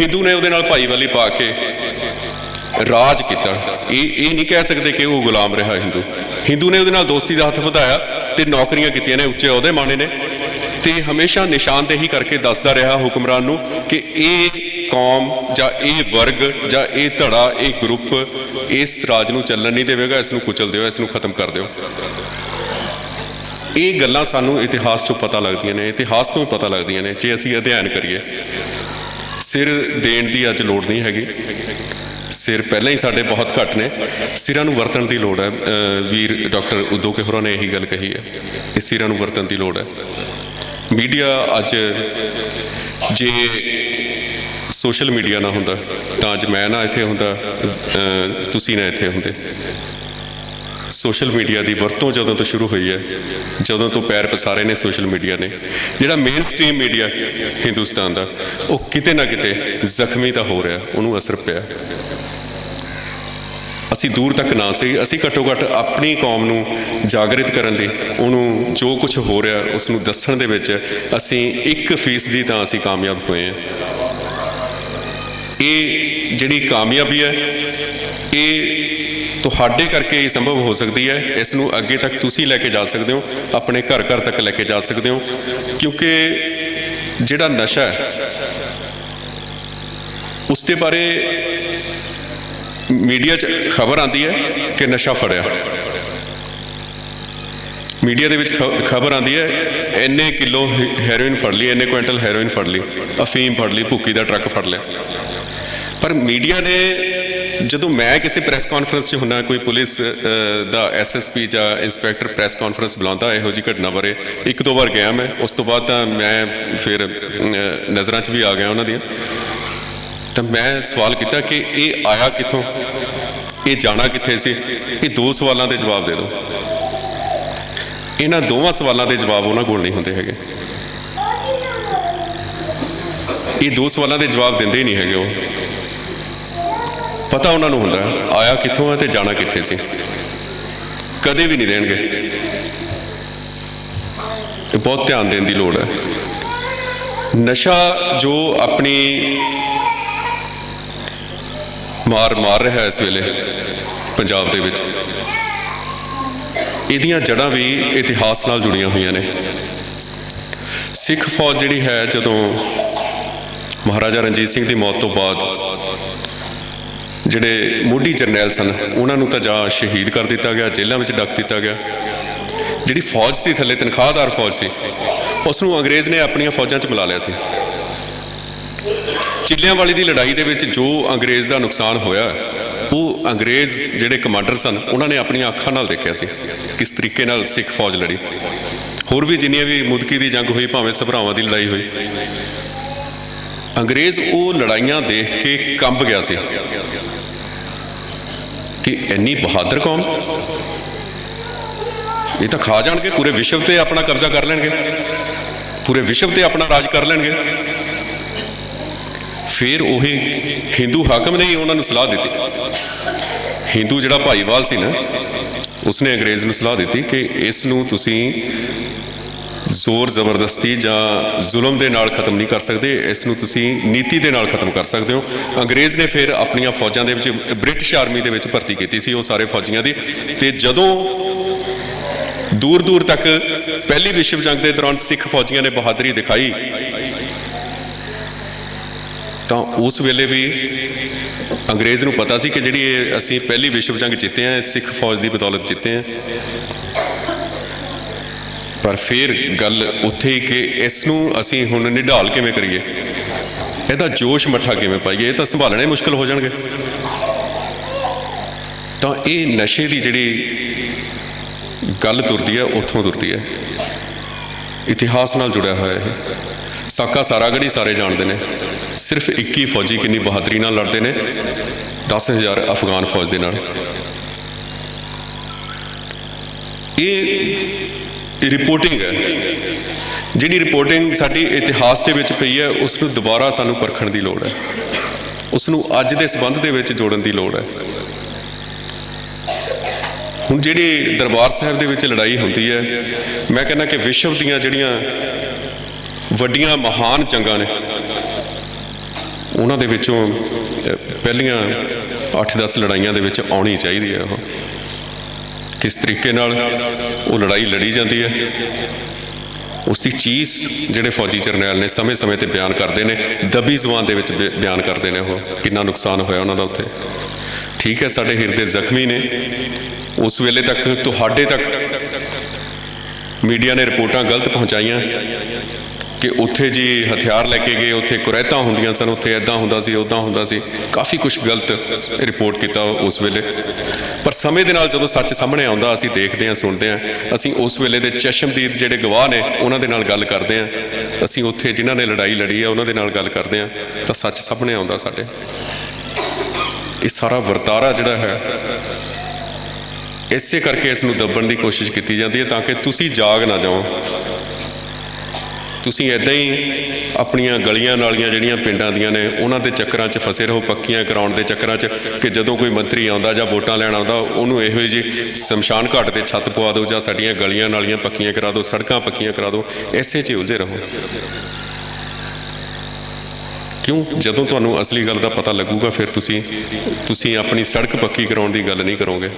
ਹਿੰਦੂ ਨੇ ਉਹਦੇ ਨਾਲ ਭਾਈਵਾਲੀ ਪਾ ਕੇ ਰਾਜ ਕੀਤਾ। ਇਹ ਇਹ ਨਹੀਂ ਕਹਿ ਸਕਦੇ ਕਿ ਉਹ ਗੁਲਾਮ ਰਿਹਾ ਹਿੰਦੂ। ਹਿੰਦੂ ਨੇ ਉਹਦੇ ਨਾਲ ਦੋਸਤੀ ਦਾ ਹੱਥ ਵਧਾਇਆ ਤੇ ਨੌਕਰੀਆਂ ਕੀਤੀਆਂ ਨੇ, ਉੱਚੇ ਅਹੁਦੇ ਮਾਣੇ ਨੇ। ਤੇ ਹਮੇਸ਼ਾ ਨਿਸ਼ਾਨਦੇਹੀ ਕਰਕੇ ਦੱਸਦਾ ਰਿਹਾ ਹੁਕਮਰਾਨ ਨੂੰ ਕਿ ਇਹ ਕੌਮ ਜਾਂ ਇਹ ਵਰਗ ਜਾਂ ਇਹ ਧੜਾ, ਇਹ ਗਰੁੱਪ ਇਸ ਰਾਜ ਨੂੰ ਚੱਲਣ ਨਹੀਂ ਦੇਵੇਗਾ, ਇਸ ਨੂੰ ਕੁਚਲ ਦਿਓ, ਇਸ ਨੂੰ ਖਤਮ ਕਰ ਦਿਓ। ਇਹ ਗੱਲਾਂ ਸਾਨੂੰ ਇਤਿਹਾਸ ਤੋਂ ਪਤਾ ਲੱਗਦੀਆਂ ਨੇ, ਇਤਿਹਾਸ ਤੋਂ ਹੀ ਪਤਾ ਲੱਗਦੀਆਂ ਨੇ, ਜੇ ਅਸੀਂ ਅਧਿਐਨ ਕਰੀਏ। ਸਿਰ ਦੇਣ ਦੀ ਅੱਜ ਲੋੜ ਨਹੀਂ ਹੈਗੀ। ਸਿਰ ਪਹਿਲਾਂ ਹੀ ਸਾਡੇ ਬਹੁਤ ਘੱਟ ਨੇ। ਸਿਰਾਂ ਨੂੰ ਵਰਤਣ ਦੀ ਲੋੜ ਹੈ। ਵੀਰ ਡਾਕਟਰ ਉਦੋ ਕੇ ਨੇ ਇਹੀ ਗੱਲ ਕਹੀ ਹੈ ਕਿ ਸਿਰਾਂ ਨੂੰ ਵਰਤਣ ਦੀ ਲੋੜ ਹੈ। ਮੀਡੀਆ ਅੱਜ ਜੇ ਸੋਸ਼ਲ ਮੀਡੀਆ ਨਾ ਹੁੰਦਾ, ਤਾਂ ਅੱਜ ਮੈਂ ਨਾ ਇੱਥੇ ਹੁੰਦਾ ਤੁਸੀਂ ਨਾ ਇੱਥੇ ਹੁੰਦੇ। ਸੋਸ਼ਲ ਮੀਡੀਆ ਦੀ ਵਰਤੋਂ ਜਦੋਂ ਤੋਂ ਸ਼ੁਰੂ ਹੋਈ ਹੈ, ਜਦੋਂ ਤੋਂ ਪੈਰ ਪਸਾਰੇ ਨੇ ਸੋਸ਼ਲ ਮੀਡੀਆ ਨੇ, ਜਿਹੜਾ ਮੇਨ ਸਟ੍ਰੀਮ ਮੀਡੀਆ ਹਿੰਦੁਸਤਾਨ ਦਾ, ਉਹ ਕਿਤੇ ਨਾ ਕਿਤੇ ਜ਼ਖਮੀ ਤਾਂ ਹੋ ਰਿਹਾ, ਉਹਨੂੰ ਅਸਰ ਪਿਆ। ਅਸੀਂ ਦੂਰ ਤੱਕ ਨਾ ਸਹੀ ਅਸੀਂ ਘੱਟੋ ਘੱਟ ਆਪਣੀ ਕੌਮ ਨੂੰ ਜਾਗਰਿਤ ਕਰਨ ਲਈ ਉਹਨੂੰ ਜੋ ਕੁਝ ਹੋ ਰਿਹਾ ਉਸ ਨੂੰ ਦੱਸਣ ਦੇ ਵਿੱਚ ਅਸੀਂ 1% ਦੀ ਤਾਂ ਅਸੀਂ ਕਾਮਯਾਬ ਹੋਏ ਹਾਂ। ਇਹ ਜਿਹੜੀ ਕਾਮਯਾਬੀ ਹੈ, ਇਹ ਤੁਹਾਡੇ ਕਰਕੇ ਇਹ ਸੰਭਵ ਹੋ ਸਕਦੀ ਹੈ। ਇਸ ਨੂੰ ਅੱਗੇ ਤੱਕ ਤੁਸੀਂ ਲੈ ਕੇ ਜਾ ਸਕਦੇ ਹੋ, ਆਪਣੇ ਘਰ ਘਰ ਤੱਕ ਲੈ ਕੇ ਜਾ ਸਕਦੇ ਹੋ। ਕਿਉਂਕਿ ਜਿਹੜਾ ਨਸ਼ਾ ਹੈ, ਉਸ ਦੇ ਬਾਰੇ ਮੀਡੀਆ 'ਚ ਖਬਰ ਆਉਂਦੀ ਹੈ ਕਿ ਨਸ਼ਾ ਫੜਿਆ। ਮੀਡੀਆ ਦੇ ਵਿੱਚ ਖਬਰ ਆਉਂਦੀ ਹੈ, ਇੰਨੇ ਕਿਲੋ ਹੈਰੋਇਨ ਫੜ ਲਈ, ਇੰਨੇ ਕੁਇੰਟਲ ਹੈਰੋਇਨ ਫੜ ਲਈ, ਅਫੀਮ ਫੜ ਲਈ, ਭੁੱਕੀ ਦਾ ਟਰੱਕ ਫੜ ਲਿਆ। ਪਰ ਮੀਡੀਆ ਨੇ ਜਦੋਂ ਮੈਂ ਕਿਸੇ ਪ੍ਰੈਸ ਕਾਨਫਰੰਸ 'ਚ ਹੁੰਦਾ ਕੋਈ ਪੁਲਿਸ ਅ, ਦਾ ਐਸਐਸਪੀ ਜਾਂ ਇੰਸਪੈਕਟਰ ਪ੍ਰੈਸ ਕਾਨਫਰੰਸ ਬੁਲਾਉਂਦਾ ਇਹੋ ਜੀ ਘਟਨਾ ਬਾਰੇ ਇੱਕ ਦੋ ਵਾਰ ਗਿਆ ਮੈਂ। ਉਸ ਤੋਂ ਬਾਅਦ ਤਾਂ ਮੈਂ ਫਿਰ ਨਜ਼ਰਾਂ 'ਚ ਵੀ ਆ ਗਿਆ ਉਹਨਾਂ ਦੀਆਂ। ਤਾਂ ਮੈਂ ਸਵਾਲ ਕੀਤਾ ਕਿ ਇਹ ਆਇਆ ਕਿੱਥੋਂ? ਇਹ ਜਾਣਾ ਕਿੱਥੇ ਸੀ? ਇਹ ਦੋ ਸਵਾਲਾਂ ਦੇ ਜਵਾਬ ਦੇ ਦਿਓ। ਇਹਨਾਂ ਦੋਵਾਂ ਸਵਾਲਾਂ ਦੇ ਜਵਾਬ ਉਹਨਾਂ ਕੋਲ ਨਹੀਂ ਹੁੰਦੇ ਹੈਗੇ। ਇਹ ਦੋ ਸਵਾਲਾਂ ਦੇ ਜਵਾਬ ਦਿੰਦੇ ਹੀ ਨਹੀਂ ਹੈਗੇ ਉਹ। ਪਤਾ ਉਹਨਾਂ ਨੂੰ ਹੁੰਦਾ, ਆਇਆ ਕਿੱਥੋਂ ਹੈ ਤੇ ਜਾਣਾ ਕਿੱਥੇ ਸੀ? ਕਦੇ ਵੀ ਨਹੀਂ ਦੇਣਗੇ। ਇਹ ਬਹੁਤ ਧਿਆਨ ਦੇਣ ਦੀ ਲੋੜ ਹੈ। ਨਸ਼ਾ ਜੋ ਆਪਣੀ ਮਾਰ ਮਾਰ ਰਿਹਾ ਇਸ ਵੇਲੇ ਪੰਜਾਬ ਦੇ ਵਿੱਚ, ਇਹਦੀਆਂ ਜੜ੍ਹਾਂ ਵੀ ਇਤਿਹਾਸ ਨਾਲ ਜੁੜੀਆਂ ਹੋਈਆਂ ਨੇ। ਸਿੱਖ ਫੌਜ ਜਿਹੜੀ ਹੈ, ਜਦੋਂ ਮਹਾਰਾਜਾ ਰਣਜੀਤ ਸਿੰਘ ਦੀ ਮੌਤ ਤੋਂ ਬਾਅਦ ਜਿਹੜੇ ਮੋਢੀ ਜਰਨੈਲ ਸਨ, ਉਹਨਾਂ ਨੂੰ ਤਾਂ ਜਾਂ ਸ਼ਹੀਦ ਕਰ ਦਿੱਤਾ ਗਿਆ, ਜੇਲ੍ਹਾਂ ਵਿੱਚ ਡੱਕ ਦਿੱਤਾ ਗਿਆ। ਜਿਹੜੀ ਫੌਜ ਸੀ, ਥੱਲੇ ਤਨਖਾਹਦਾਰ ਫੌਜ ਸੀ ਉਸ ਨੂੰ ਅੰਗਰੇਜ਼ ਨੇ ਆਪਣੀਆਂ ਫੌਜਾਂ 'ਚ ਮਿਲਾ ਲਿਆ ਸੀ। ਚਿੱਲਿਆਂਵਾਲੀ ਦੀ ਲੜਾਈ ਦੇ ਵਿੱਚ ਜੋ ਅੰਗਰੇਜ਼ ਦਾ ਨੁਕਸਾਨ ਹੋਇਆ, ਉਹ ਅੰਗਰੇਜ਼ ਜਿਹੜੇ ਕਮਾਂਡਰ ਸਨ, ਉਹਨਾਂ ਨੇ ਆਪਣੀਆਂ ਅੱਖਾਂ ਨਾਲ ਦੇਖਿਆ ਸੀ, ਕਿਸ ਤਰੀਕੇ ਨਾਲ ਸਿੱਖ ਫੌਜ ਲੜੀ। ਹੋਰ ਵੀ ਜਿੰਨੀਆਂ ਵੀ ਮੁਦਕੀ ਦੀ ਜੰਗ ਹੋਈ, ਭਾਵੇਂ ਸਭਰਾਵਾਂ ਦੀ ਲੜਾਈ ਹੋਈ ਅੰਗਰੇਜ਼ ਉਹ ਲੜਾਈਆਂ ਦੇਖ ਕੇ ਕੰਬ ਗਿਆ ਸੀ ਕਿ ਇੰਨੀ ਬਹਾਦਰ ਕੌਮ? ਇਹ ਤਾਂ ਖਾ ਜਾਣਗੇ, ਪੂਰੇ ਵਿਸ਼ਵ ਤੇ ਆਪਣਾ ਕਬਜ਼ਾ ਕਰ ਲੈਣਗੇ। ਪੂਰੇ ਵਿਸ਼ਵ ਤੇ ਆਪਣਾ ਰਾਜ ਕਰ ਲੈਣਗੇ। ਫਿਰ ਉਹ ਹਿੰਦੂ ਹਾਕਮ ਨੇ ਹੀ ਉਹਨਾਂ ਨੂੰ ਸਲਾਹ ਦਿੱਤੀ। ਹਿੰਦੂ ਜਿਹੜਾ ਭਾਈਵਾਲ ਸੀ ਨਾ, ਉਸਨੇ ਅੰਗਰੇਜ਼ ਨੂੰ ਸਲਾਹ ਦਿੱਤੀ ਕਿ ਇਸ ਨੂੰ ਤੁਸੀਂ ਜ਼ੋਰ ਜ਼ਬਰਦਸਤੀ ਜਾਂ ਜ਼ੁਲਮ ਦੇ ਨਾਲ ਖਤਮ ਨਹੀਂ ਕਰ ਸਕਦੇ, ਇਸ ਨੂੰ ਤੁਸੀਂ ਨੀਤੀ ਦੇ ਨਾਲ ਖਤਮ ਕਰ ਸਕਦੇ ਹੋ। ਅੰਗਰੇਜ਼ ਨੇ ਫਿਰ ਆਪਣੀਆਂ ਫੌਜਾਂ ਦੇ ਵਿੱਚ, ਬ੍ਰਿਟਿਸ਼ ਆਰਮੀ ਦੇ ਵਿੱਚ ਭਰਤੀ ਕੀਤੀ ਸੀ ਉਹ ਸਾਰੇ ਫੌਜੀਆਂ ਦੀ। ਤੇ ਜਦੋਂ ਦੂਰ ਦੂਰ ਤੱਕ ਪਹਿਲੀ ਵਿਸ਼ਵ ਜੰਗ ਦੇ ਦੌਰਾਨ ਸਿੱਖ ਫੌਜੀਆਂ ਨੇ ਬਹਾਦਰੀ ਦਿਖਾਈ, ਤਾਂ ਉਸ ਵੇਲੇ ਵੀ ਅੰਗਰੇਜ਼ ਨੂੰ ਪਤਾ ਸੀ ਕਿ ਜਿਹੜੀ ਇਹ ਅਸੀਂ ਪਹਿਲੀ ਵਿਸ਼ਵ ਜੰਗ ਜਿੱਤੇ ਆ ਸਿੱਖ ਫੌਜ ਦੀ ਬਦੌਲਤ ਜਿੱਤੇ ਆ ਪਰ ਫਿਰ ਗੱਲ ਉੱਥੇ ਹੀ ਕਿ ਇਸ ਨੂੰ ਅਸੀਂ ਹੁਣ ਨਿਢਾਲ ਕਿਵੇਂ ਕਰੀਏ? ਇਹਦਾ ਜੋਸ਼ ਮੱਠਾ ਕਿਵੇਂ ਪਾਈਏ? ਇਹ ਤਾਂ ਸੰਭਾਲਣੇ ਮੁਸ਼ਕਲ ਹੋ ਜਾਣਗੇ। ਤਾਂ ਇਹ ਨਸ਼ੇ ਦੀ ਜਿਹੜੀ ਗੱਲ ਤੁਰਦੀ ਹੈ, ਉੱਥੋਂ ਤੁਰਦੀ ਹੈ। ਇਤਿਹਾਸ ਨਾਲ ਜੁੜਿਆ ਹੋਇਆ ਹੈ ਸਾਕਾ ਸਾਰਾਗੜੀ ਸਾਰੇ ਜਾਣਦੇ ਨੇ। ਸਿਰਫ 21 ਫੌਜੀ ਕਿੰਨੀ ਬਹਾਦਰੀ ਨਾਲ ਲੜਦੇ ਨੇ। 10000 ਅਫਗਾਨ ਫੌਜ ਦੇ ਨਾਲ। ਇਹ ਰਿਪੋਰਟਿੰਗ ਹੈ। ਜਿਹੜੀ ਰਿਪੋਰਟਿੰਗ ਸਾਡੀ ਇਤਿਹਾਸ ਦੇ ਵਿੱਚ ਪਈ ਹੈ, ਉਸ ਨੂੰ ਦੁਬਾਰਾ ਸਾਨੂੰ ਪਰਖਣ ਦੀ ਲੋੜ ਹੈ। ਉਸ ਨੂੰ ਅੱਜ ਦੇ ਸਬੰਧ ਦੇ ਵਿੱਚ ਜੋੜਨ ਦੀ ਲੋੜ ਹੈ। ਹੁਣ ਜਿਹੜੀ ਦਰਬਾਰ ਸਾਹਿਬ ਦੇ ਵਿੱਚ ਲੜਾਈ ਹੁੰਦੀ ਹੈ, ਮੈਂ ਕਹਿੰਦਾ ਕਿ ਵਿਸ਼ਵ ਦੀਆਂ ਜਿਹੜੀਆਂ ਵੱਡੀਆਂ ਮਹਾਨ ਜੰਗਾਂ ਨੇ, ਉਹਨਾਂ ਦੇ ਵਿੱਚੋਂ ਪਹਿਲੀਆਂ 8-10 ਲੜਾਈਆਂ ਦੇ ਵਿੱਚ ਆਉਣੀ ਚਾਹੀਦੀ ਹੈ ਉਹ। ਕਿਸ ਤਰੀਕੇ ਨਾਲ ਉਹ ਲੜਾਈ ਲੜੀ ਜਾਂਦੀ ਹੈ। ਉਸ ਦੀ ਚੀਜ਼ ਜਿਹੜੇ ਫੌਜੀ ਜਰਨੈਲ ਨੇ ਸਮੇਂ-ਸਮੇਂ ਤੇ ਬਿਆਨ ਕਰਦੇ ਨੇ, ਦਬੀ ਜ਼ੁਬਾਨ ਦੇ ਵਿੱਚ ਬਿ- ਬਿਆਨ ਕਰਦੇ ਨੇ ਉਹ, ਕਿੰਨਾ ਨੁਕਸਾਨ ਹੋਇਆ ਉਹਨਾਂ ਦਾ ਉੱਥੇ। ਠੀਕ ਹੈ, ਸਾਡੇ ਹਿਰਦੇ ਜ਼ਖਮੀ ਨੇ। ਉਸ ਵੇਲੇ ਤੱਕ ਤੁਹਾਡੇ ਤੱਕ ਮੀਡੀਆ ਨੇ ਰਿਪੋਰਟਾਂ ਗਲਤ ਪਹੁੰਚਾਈਆਂ। ਕਿ ਉੱਥੇ ਜੀ ਹਥਿਆਰ ਲੈ ਕੇ ਗਏ, ਉੱਥੇ ਕੁਰੈਤਾਂ ਹੁੰਦੀਆਂ ਸਨ, ਉੱਥੇ ਐਦਾਂ ਹੁੰਦਾ ਸੀ ਉਦਾਂ ਹੁੰਦਾ ਸੀ। ਕਾਫੀ ਕੁਝ ਗਲਤ ਰਿਪੋਰਟ ਕੀਤਾ ਉਸ ਵੇਲੇ। ਪਰ ਸਮੇਂ ਦੇ ਨਾਲ ਜਦੋਂ ਸੱਚ ਸਾਹਮਣੇ ਆਉਂਦਾ, ਅਸੀਂ ਦੇਖਦੇ ਹਾਂ, ਸੁਣਦੇ ਹਾਂ, ਅਸੀਂ ਉਸ ਵੇਲੇ ਦੇ ਚਸ਼ਮਦੀਦ ਜਿਹੜੇ ਗਵਾਹ ਨੇ, ਉਹਨਾਂ ਦੇ ਨਾਲ ਗੱਲ ਕਰਦੇ ਹਾਂ। ਅਸੀਂ ਉੱਥੇ ਜਿਨ੍ਹਾਂ ਨੇ ਲੜਾਈ ਲੜੀ ਹੈ, ਉਹਨਾਂ ਦੇ ਨਾਲ ਗੱਲ ਕਰਦੇ ਹਾਂ, ਤਾਂ ਸੱਚ ਸਾਹਮਣੇ ਆਉਂਦਾ ਸਾਡੇ। ਇਹ ਸਾਰਾ ਵਰਤਾਰਾ ਜਿਹੜਾ ਹੈ, ਇਸੇ ਕਰਕੇ ਇਸ ਨੂੰ ਦੱਬਣ ਦੀ ਕੋਸ਼ਿਸ਼ ਕੀਤੀ ਜਾਂਦੀ ਹੈ, ਤਾਂ ਕਿ ਤੁਸੀਂ ਜਾਗ ਨਾ ਜਾਓ। ਤੁਸੀਂ ਇਦਾਂ ਹੀ ਆਪਣੀਆਂ ਗਲੀਆਂ ਨਾਲੀਆਂ ਜਿਹੜੀਆਂ ਪਿੰਡਾਂ ਦੀਆਂ ਨੇ, ਉਹਨਾਂ ਦੇ ਚੱਕਰਾਂ 'ਚ ਫਸੇ ਰਹੋ, ਪੱਕੀਆਂ ਕਰਾਉਣ ਦੇ ਚੱਕਰਾਂ 'ਚ, ਕਿ ਜਦੋਂ ਕੋਈ ਮੰਤਰੀ ਆਉਂਦਾ ਜਾਂ ਵੋਟਾਂ ਲੈਣ ਆਉਂਦਾ, ਉਹਨੂੰ ਇਹੋ ਜਿਹੀ ਸ਼ਮਸ਼ਾਨ ਘਾਟ ਤੇ ਛੱਤ ਪਵਾ ਦਿਓ ਜਾਂ ਸਾਡੀਆਂ ਗਲੀਆਂ ਨਾਲੀਆਂ ਪੱਕੀਆਂ ਕਰਾ ਦਿਓ, ਸੜਕਾਂ ਪੱਕੀਆਂ ਕਰਾ ਦਿਓ, ਐਸੇ 'ਚ ਉਲਝੇ ਰਹੋ। ਕਿਉਂ? ਜਦੋਂ ਤੁਹਾਨੂੰ ਅਸਲੀ ਗੱਲ ਦਾ ਪਤਾ ਲੱਗੂਗਾ, ਫਿਰ ਤੁਸੀਂ ਤੁਸੀਂ ਆਪਣੀ ਸੜਕ ਪੱਕੀ ਕਰਾਉਣ ਦੀ ਗੱਲ ਨਹੀਂ ਕਰੋਗੇ।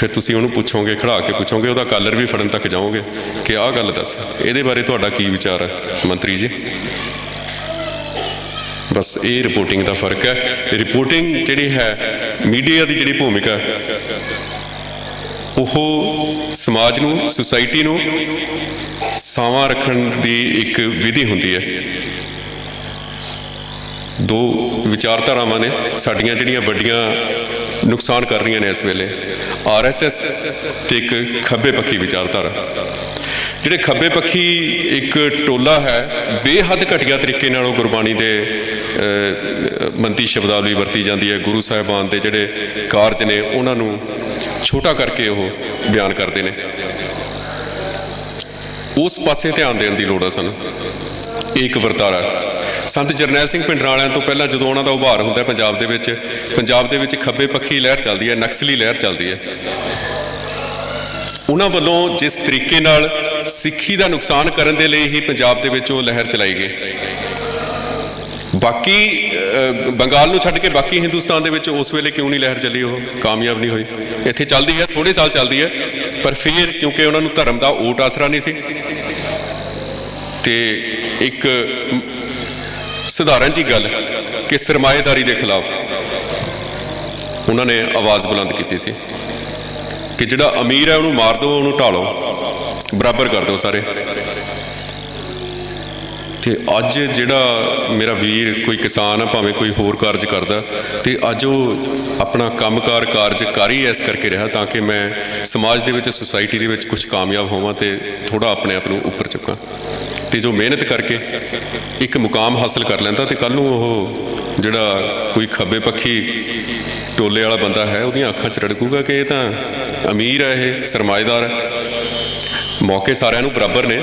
ਫਿਰ ਤੁਸੀਂ ਉਹਨੂੰ ਪੁੱਛੋਗੇ, ਖੜਾ ਕੇ ਪੁੱਛੋਗੇ, ਉਹਦਾ ਕਾਲਰ ਵੀ ਫੜਨ ਤੱਕ ਜਾਓਗੇ ਕਿ ਆਹ ਗੱਲ ਦੱਸ। ਇਹਦੇ ਬਾਰੇ ਤੁਹਾਡਾ ਕੀ ਵਿਚਾਰ ਹੈ ਮੰਤਰੀ ਜੀ? ਬਸ ਇਹ ਰਿਪੋਰਟਿੰਗ ਦਾ ਫ਼ਰਕ ਹੈ। ਰਿਪੋਰਟਿੰਗ ਜਿਹੜੀ ਹੈ ਮੀਡੀਆ ਦੀ ਜਿਹੜੀ ਭੂਮਿਕਾ ਉਹ ਸਮਾਜ ਨੂੰ ਸੁਸਾਇਟੀ ਨੂੰ ਸਾਵਾਂ ਰੱਖਣ ਦੀ ਇੱਕ ਵਿਧੀ ਹੁੰਦੀ ਹੈ। ਦੋ ਵਿਚਾਰਧਾਰਾਵਾਂ ਨੇ ਸਾਡੀਆਂ ਜਿਹੜੀਆਂ ਵੱਡੀਆਂ ਨੁਕਸਾਨ ਕਰ ਰਹੀਆਂ ਨੇ ਇਸ ਵੇਲੇ। ਆਰਐਸਐਸ ਤੇ ਇੱਕ ਖੱਬੇ ਪੱਖੀ ਵਿਚਾਰਧਾਰਾ। ਜਿਹੜੇ ਖੱਬੇ ਪੱਖੀ ਇੱਕ ਟੋਲਾ ਹੈ ਬੇਹੱਦ ਘਟੀਆ ਤਰੀਕੇ ਨਾਲ ਉਹ ਗੁਰਬਾਣੀ ਦੇ ਅਹ, ਮੰਤੀ ਸ਼ਬਦਾਵਲੀ ਵਰਤੀ ਜਾਂਦੀ ਹੈ। ਗੁਰੂ ਸਾਹਿਬਾਨ ਦੇ ਜਿਹੜੇ ਕਾਰਜ ਨੇ ਉਹਨਾਂ ਨੂੰ ਛੋਟਾ ਕਰਕੇ ਉਹ ਬਿਆਨ ਕਰਦੇ ਨੇ। ਉਸ ਪਾਸੇ ਧਿਆਨ ਦੇਣ ਦੀ ਲੋੜ ਹੈ ਸਾਨੂੰ। ਇਹ ਇੱਕ ਵਰਤਾਰਾ। ਸੰਤ ਜਰਨੈਲ ਸਿੰਘ ਪਿੰਡਰਾਂ ਤੋਂ ਪਹਿਲਾਂ ਜਦੋਂ ਉਹਨਾਂ ਦਾ ਉਭਾਰ ਹੁੰਦਾ ਪੰਜਾਬ ਦੇ ਵਿੱਚ, ਪੰਜਾਬ ਦੇ ਵਿੱਚ ਖੱਬੇ ਪੱਖੀ ਲਹਿਰ ਚੱਲਦੀ ਹੈ, ਨਕਸਲੀ ਲਹਿਰ ਚੱਲਦੀ ਹੈ। ਉਹਨਾਂ ਵੱਲੋਂ ਜਿਸ ਤਰੀਕੇ ਨਾਲ ਸਿੱਖੀ ਦਾ ਨੁਕਸਾਨ ਕਰਨ ਦੇ ਲਈ ਹੀ ਪੰਜਾਬ ਦੇ ਵਿੱਚ ਉਹ ਲਹਿਰ ਚਲਾਈ ਗਈ। ਬਾਕੀ ਬੰਗਾਲ ਨੂੰ ਛੱਡ ਕੇ ਬਾਕੀ ਹਿੰਦੁਸਤਾਨ ਦੇ ਵਿੱਚ ਉਸ ਵੇਲੇ ਕਿਉਂ ਨਹੀਂ ਲਹਿਰ ਚੱਲੀ, ਉਹ ਕਾਮਯਾਬ ਨਹੀਂ ਹੋਈ। ਇੱਥੇ ਚੱਲਦੀ ਹੈ ਥੋੜੇ ਸਾਲ ਚੱਲਦੀ ਹੈ, ਪਰ ਫਿਰ ਕਿਉਂਕਿ ਉਹਨਾਂ ਨੂੰ ਧਰਮ ਦਾ ਓਟ ਆਸਰਾ ਨਹੀਂ ਸੀ। ਤੇ ਇੱਕ ਸਧਾਰਨ ਜੀ ਗੱਲ ਕਿ ਸਰਮਾਏਦਾਰੀ ਦੇ ਖਿਲਾਫ ਉਹਨਾਂ ਨੇ ਆਵਾਜ਼ ਬੁਲੰਦ ਕੀਤੀ ਸੀ ਕਿ ਜਿਹੜਾ ਅਮੀਰ ਹੈ ਉਹਨੂੰ ਮਾਰ ਦਿਓ, ਉਹਨੂੰ ਢਾਲੋ। ਬਰਾਬਰ ਕਰ ਦਿਓ ਸਾਰੇ। ਤੇ ਅੱਜ ਜਿਹੜਾ ਮੇਰਾ ਵੀਰ ਕੋਈ ਕਿਸਾਨ ਆ, ਭਾਵੇਂ ਕੋਈ ਹੋਰ ਕਾਰਜ ਕਰਦਾ, ਤੇ ਅੱਜ ਉਹ ਆਪਣਾ ਕੰਮਕਾਰ ਕਾਰਜ ਕਰ ਹੀ ਇਸ ਕਰਕੇ ਰਿਹਾ ਤਾਂ ਕਿ ਮੈਂ ਸਮਾਜ ਦੇ ਵਿੱਚ ਸੁਸਾਇਟੀ ਦੇ ਵਿੱਚ ਕੁਝ ਕਾਮਯਾਬ ਹੋਵਾਂ ਤੇ ਥੋੜਾ ਆਪਣੇ ਆਪ ਨੂੰ ਉੱਪਰ ਚੁੱਕਾਂ। ਤੇ ਜੋ ਮਿਹਨਤ ਕਰਕੇ ਇੱਕ ਮੁਕਾਮ ਹਾਸਲ ਕਰ ਲੈਂਦਾ ਤੇ ਕੱਲ ਨੂੰ ਉਹ ਜਿਹੜਾ ਕੋਈ ਖੱਬੇ ਪੱਖੀ ਟੋਲੇ ਵਾਲਾ ਬੰਦਾ ਹੈ, ਉਹਦੀਆਂ ਅੱਖਾਂ 'ਚ ਰੜਕੂਗਾ ਕਿ ਇਹ ਤਾਂ ਅਮੀਰ ਹੈ, ਇਹ ਸਰਮਾਏਦਾਰ ਹੈ। ਮੌਕੇ ਸਾਰਿਆਂ ਨੂੰ ਬਰਾਬਰ ਨੇ।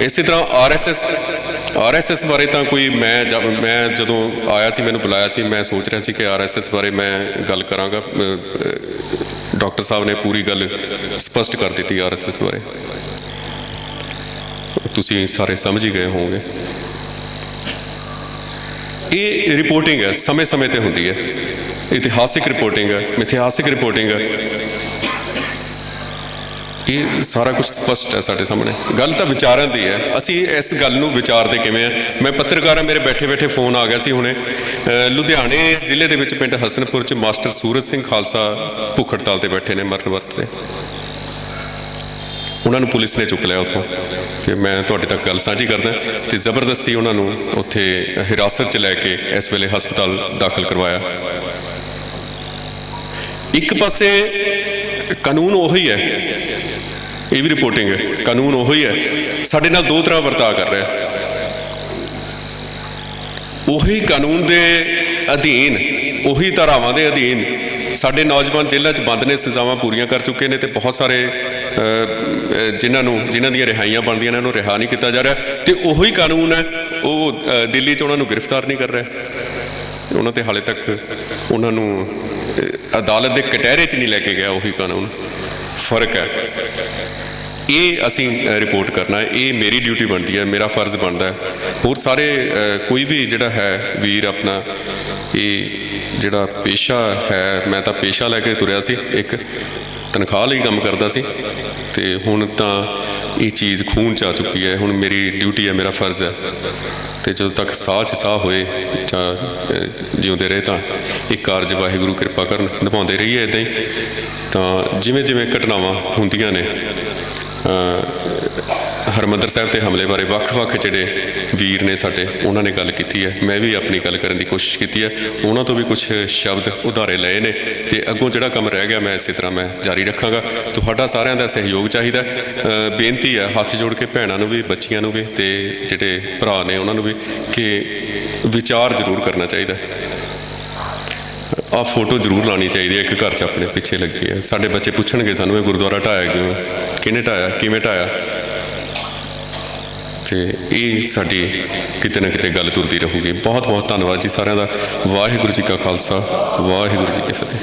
ਇਸੇ ਤਰ੍ਹਾਂ ਆਰਐਸਐਸ ਆਰਐਸਐਸ ਬਾਰੇ ਤਾਂ ਕੋਈ ਮੈਂ ਮੈਂ ਜਦੋਂ ਆਇਆ ਸੀ, ਮੈਨੂੰ ਬੁਲਾਇਆ ਸੀ, ਮੈਂ ਸੋਚ ਰਿਹਾ ਸੀ ਕਿ ਆਰਐਸਐਸ ਬਾਰੇ ਮੈਂ ਗੱਲ ਕਰਾਂਗਾ। ਡਾਕਟਰ ਸਾਹਿਬ ਨੇ ਪੂਰੀ ਗੱਲ ਸਪਸ਼ਟ ਕਰ ਦਿੱਤੀ ਆਰਐਸਐਸ ਬਾਰੇ। ਤੁਸੀਂ ਸਾਰੇ ਸਮਝ ਹੀ ਗਏ ਹੋਵੋਗੇ। ਇਹ ਰਿਪੋਰਟਿੰਗ ਹੈ, ਸਮੇਂ-ਸਮੇਂ ਤੇ ਹੁੰਦੀ ਹੈ। ਇਤਿਹਾਸਿਕ ਰਿਪੋਰਟਿੰਗ ਹੈ, ਮਿਥਿਹਾਸਿਕ ਰਿਪੋਰਟਿੰਗ ਹੈ। ਇਹ ਸਾਰਾ ਕੁਝ ਸਪਸ਼ਟ ਹੈ ਸਾਡੇ ਸਾਹਮਣੇ। ਗੱਲ ਤਾਂ ਵਿਚਾਰਾਂ ਦੀ ਹੈ। ਅਸੀਂ ਇਸ ਗੱਲ ਨੂੰ ਵਿਚਾਰਦੇ ਕਿਵੇਂ ਆ ਮੈਂ ਪੱਤਰਕਾਰ ਮੇਰੇ ਬੈਠੇ ਬੈਠੇ ਫੋਨ ਆ ਗਿਆ ਸੀ ਹੁਣੇ। ਲੁਧਿਆਣੇ ਜ਼ਿਲ੍ਹੇ ਦੇ ਵਿੱਚ ਪਿੰਡ ਹਸਨਪੁਰ ਚ ਮਾਸਟਰ ਸੂਰਜ ਸਿੰਘ ਖਾਲਸਾ ਭੁੱਖ ਹੜਤਾਲ ਤੇ ਬੈਠੇ ਨੇ ਮਰਨ ਵਰਤ ਤੇ ਉਹਨਾਂ ਨੂੰ ਪੁਲਿਸ ਨੇ ਚੁੱਕ ਲਿਆ ਉੱਥੋਂ ਕਿ ਮੈਂ ਤੁਹਾਡੇ ਤੱਕ ਗੱਲ ਸਾਂਝੀ ਕਰਦਾ ਤੇ ਜ਼ਬਰਦਸਤੀ ਉਹਨਾਂ ਨੂੰ ਉੱਥੇ ਹਿਰਾਸਤ 'ਚ ਲੈ ਕੇ ਇਸ ਵੇਲੇ ਹਸਪਤਾਲ ਦਾਖਲ ਕਰਵਾਇਆ। ਇੱਕ ਪਾਸੇ ਕਾਨੂੰਨ ਉਹੀ ਹੈ ਇਹ ਵੀ ਰਿਪੋਰਟਿੰਗ ਹੈ। ਕਾਨੂੰਨ ਉਹੀ ਹੈ। ਸਾਡੇ ਨਾਲ ਦੋ ਤਰ੍ਹਾਂ ਵਰਤਾਅ ਕਰ ਰਿਹਾ ਹੈ। ਉਹੀ ਕਾਨੂੰਨ ਦੇ ਅਧੀਨ ਉਹੀ ਧਾਰਾਵਾਂ ਦੇ ਅਧੀਨ ਸਾਡੇ ਨੌਜਵਾਨ ਜੇਲ੍ਹਾਂ 'ਚ ਬੰਦ ਨੇ ਸਜ਼ਾਵਾਂ ਪੂਰੀਆਂ ਕਰ ਚੁੱਕੇ ਨੇ ਤੇ ਬਹੁਤ ਸਾਰੇ ਅ, ਜਿਨ੍ਹਾਂ ਨੂੰ ਜਿਨ੍ਹਾਂ ਦੀਆਂ ਰਿਹਾਈਆਂ ਬਣਦੀਆਂ ਨੇ ਉਹਨਾਂ ਨੂੰ ਰਿਹਾ ਨਹੀਂ ਕੀਤਾ ਜਾ ਰਿਹਾ। ਤੇ ਉਹੀ ਕਾਨੂੰਨ ਹੈ ਉਹ ਦਿੱਲੀ 'ਚ ਉਹਨਾਂ ਨੂੰ ਗ੍ਰਿਫਤਾਰ ਨਹੀਂ ਕਰ ਰਿਹਾ। ਉਹਨਾਂ ਤੇ ਹਾਲੇ ਤੱਕ ਉਹਨਾਂ ਨੂੰ ਅਦਾਲਤ ਦੇ ਕਟਹਿਰੇ 'ਚ ਨਹੀਂ ਲੈ ਕੇ ਗਿਆ ਉਹੀ ਕਾਨੂੰਨ। ਫ਼ਰਕ ਹੈ ਇਹ ਅਸੀਂ ਰਿਪੋਰਟ ਕਰਨਾ ਹੈ। ਇਹ ਮੇਰੀ ਡਿਊਟੀ ਬਣਦੀ ਹੈ, ਮੇਰਾ ਫਰਜ਼ ਬਣਦਾ ਹੈ। ਹੋਰ ਸਾਰੇ ਕੋਈ ਵੀ ਜਿਹੜਾ ਹੈ ਵੀਰ ਆਪਣਾ, ਇਹ ਜਿਹੜਾ ਪੇਸ਼ਾ ਹੈ, ਮੈਂ ਤਾਂ ਪੇਸ਼ਾ ਲੈ ਕੇ ਤੁਰਿਆ ਸੀ। ਇੱਕ ਤਨਖਾਹ ਲਈ ਕੰਮ ਕਰਦਾ ਸੀ ਤੇ ਹੁਣ ਤਾਂ ਇਹ ਚੀਜ਼ ਖੂਨ ਚ ਆ ਚੁੱਕੀ ਹੈ। ਹੁਣ ਮੇਰੀ ਡਿਊਟੀ ਹੈ, ਮੇਰਾ ਫਰਜ਼ ਹੈ। ਤੇ ਜਦੋਂ ਤੱਕ ਸਾਹ ਚ ਸਾਹ ਹੋਏ ਜਾਂ ਜਿਉਂਦੇ ਰਹੇ ਤਾਂ ਇਹ ਕਾਰਜ ਵਾਹਿਗੁਰੂ ਕਿਰਪਾ ਕਰਨ, ਨਿਭਾਉਂਦੇ ਰਹੀਏ ਇਦਾਂ ਹੀ। ਤਾਂ ਜਿਵੇਂ ਜਿਵੇਂ ਘਟਨਾਵਾਂ ਹੁੰਦੀਆਂ ਨੇ ਹਰਿਮੰਦਰ ਸਾਹਿਬ ਤੇ ਹਮਲੇ ਬਾਰੇ ਵੱਖ-ਵੱਖ ਜਿਹੜੇ ਵੀਰ ਨੇ ਸਾਡੇ, ਉਹਨਾਂ ਨੇ ਗੱਲ ਕੀਤੀ ਹੈ। ਮੈਂ ਵੀ ਆਪਣੀ ਗੱਲ ਕਰਨ ਦੀ ਕੋਸ਼ਿਸ਼ ਕੀਤੀ ਹੈ। ਉਹਨਾਂ ਤੋਂ ਵੀ ਕੁਝ ਸ਼ਬਦ ਉਧਾਰੇ ਲਏ ਨੇ ਤੇ ਅੱਗੋਂ ਜਿਹੜਾ ਕੰਮ ਰਹਿ ਗਿਆ, ਮੈਂ ਇਸੇ ਤਰ੍ਹਾਂ ਮੈਂ ਜਾਰੀ ਰੱਖਾਂਗਾ। ਤੁਹਾਡਾ ਸਾਰਿਆਂ ਦਾ ਸਹਿਯੋਗ ਚਾਹੀਦਾ ਬੇਨਤੀ ਹੈ ਹੱਥ ਜੋੜ ਕੇ ਭੈਣਾਂ ਨੂੰ ਵੀ, ਬੱਚੀਆਂ ਨੂੰ ਵੀ ਤੇ ਜਿਹੜੇ ਭਰਾ ਨੇ ਉਹਨਾਂ ਨੂੰ ਵੀ ਕਿ ਵਿਚਾਰ ਜ਼ਰੂਰ ਕਰਨਾ ਚਾਹੀਦਾ ਹੈ। ਆਹ ਫੋਟੋ ਜ਼ਰੂਰ ਲਾਣੀ ਚਾਹੀਦੀ ਹੈ, ਇੱਕ ਘਰ 'ਚ ਆਪਣੇ ਪਿੱਛੇ ਲੱਗੀ ਹੈ ਸਾਡੇ ਬੱਚੇ ਪੁੱਛਣਗੇ ਸਾਨੂੰ, ਇਹ ਗੁਰਦੁਆਰਾ ਢਾਇਆ ਕਿਉਂ ਕਿਹਨੇ ਢਾਇਆ? ਕਿਵੇਂ ਢਾਇਆ? ਤੇ ਇਹ ਸਾਡੀ ਕਿਤੇ ਨਾ ਕਿਤੇ ਗੱਲ ਤੁਰਦੀ ਰਹੂਗੀ। ਬਹੁਤ ਬਹੁਤ ਧੰਨਵਾਦ ਜੀ ਸਾਰਿਆਂ ਦਾ। ਵਾਹਿਗੁਰੂ ਜੀ ਕਾ ਖਾਲਸਾ, ਵਾਹਿਗੁਰੂ ਜੀ ਕੀ ਫਤਿਹ।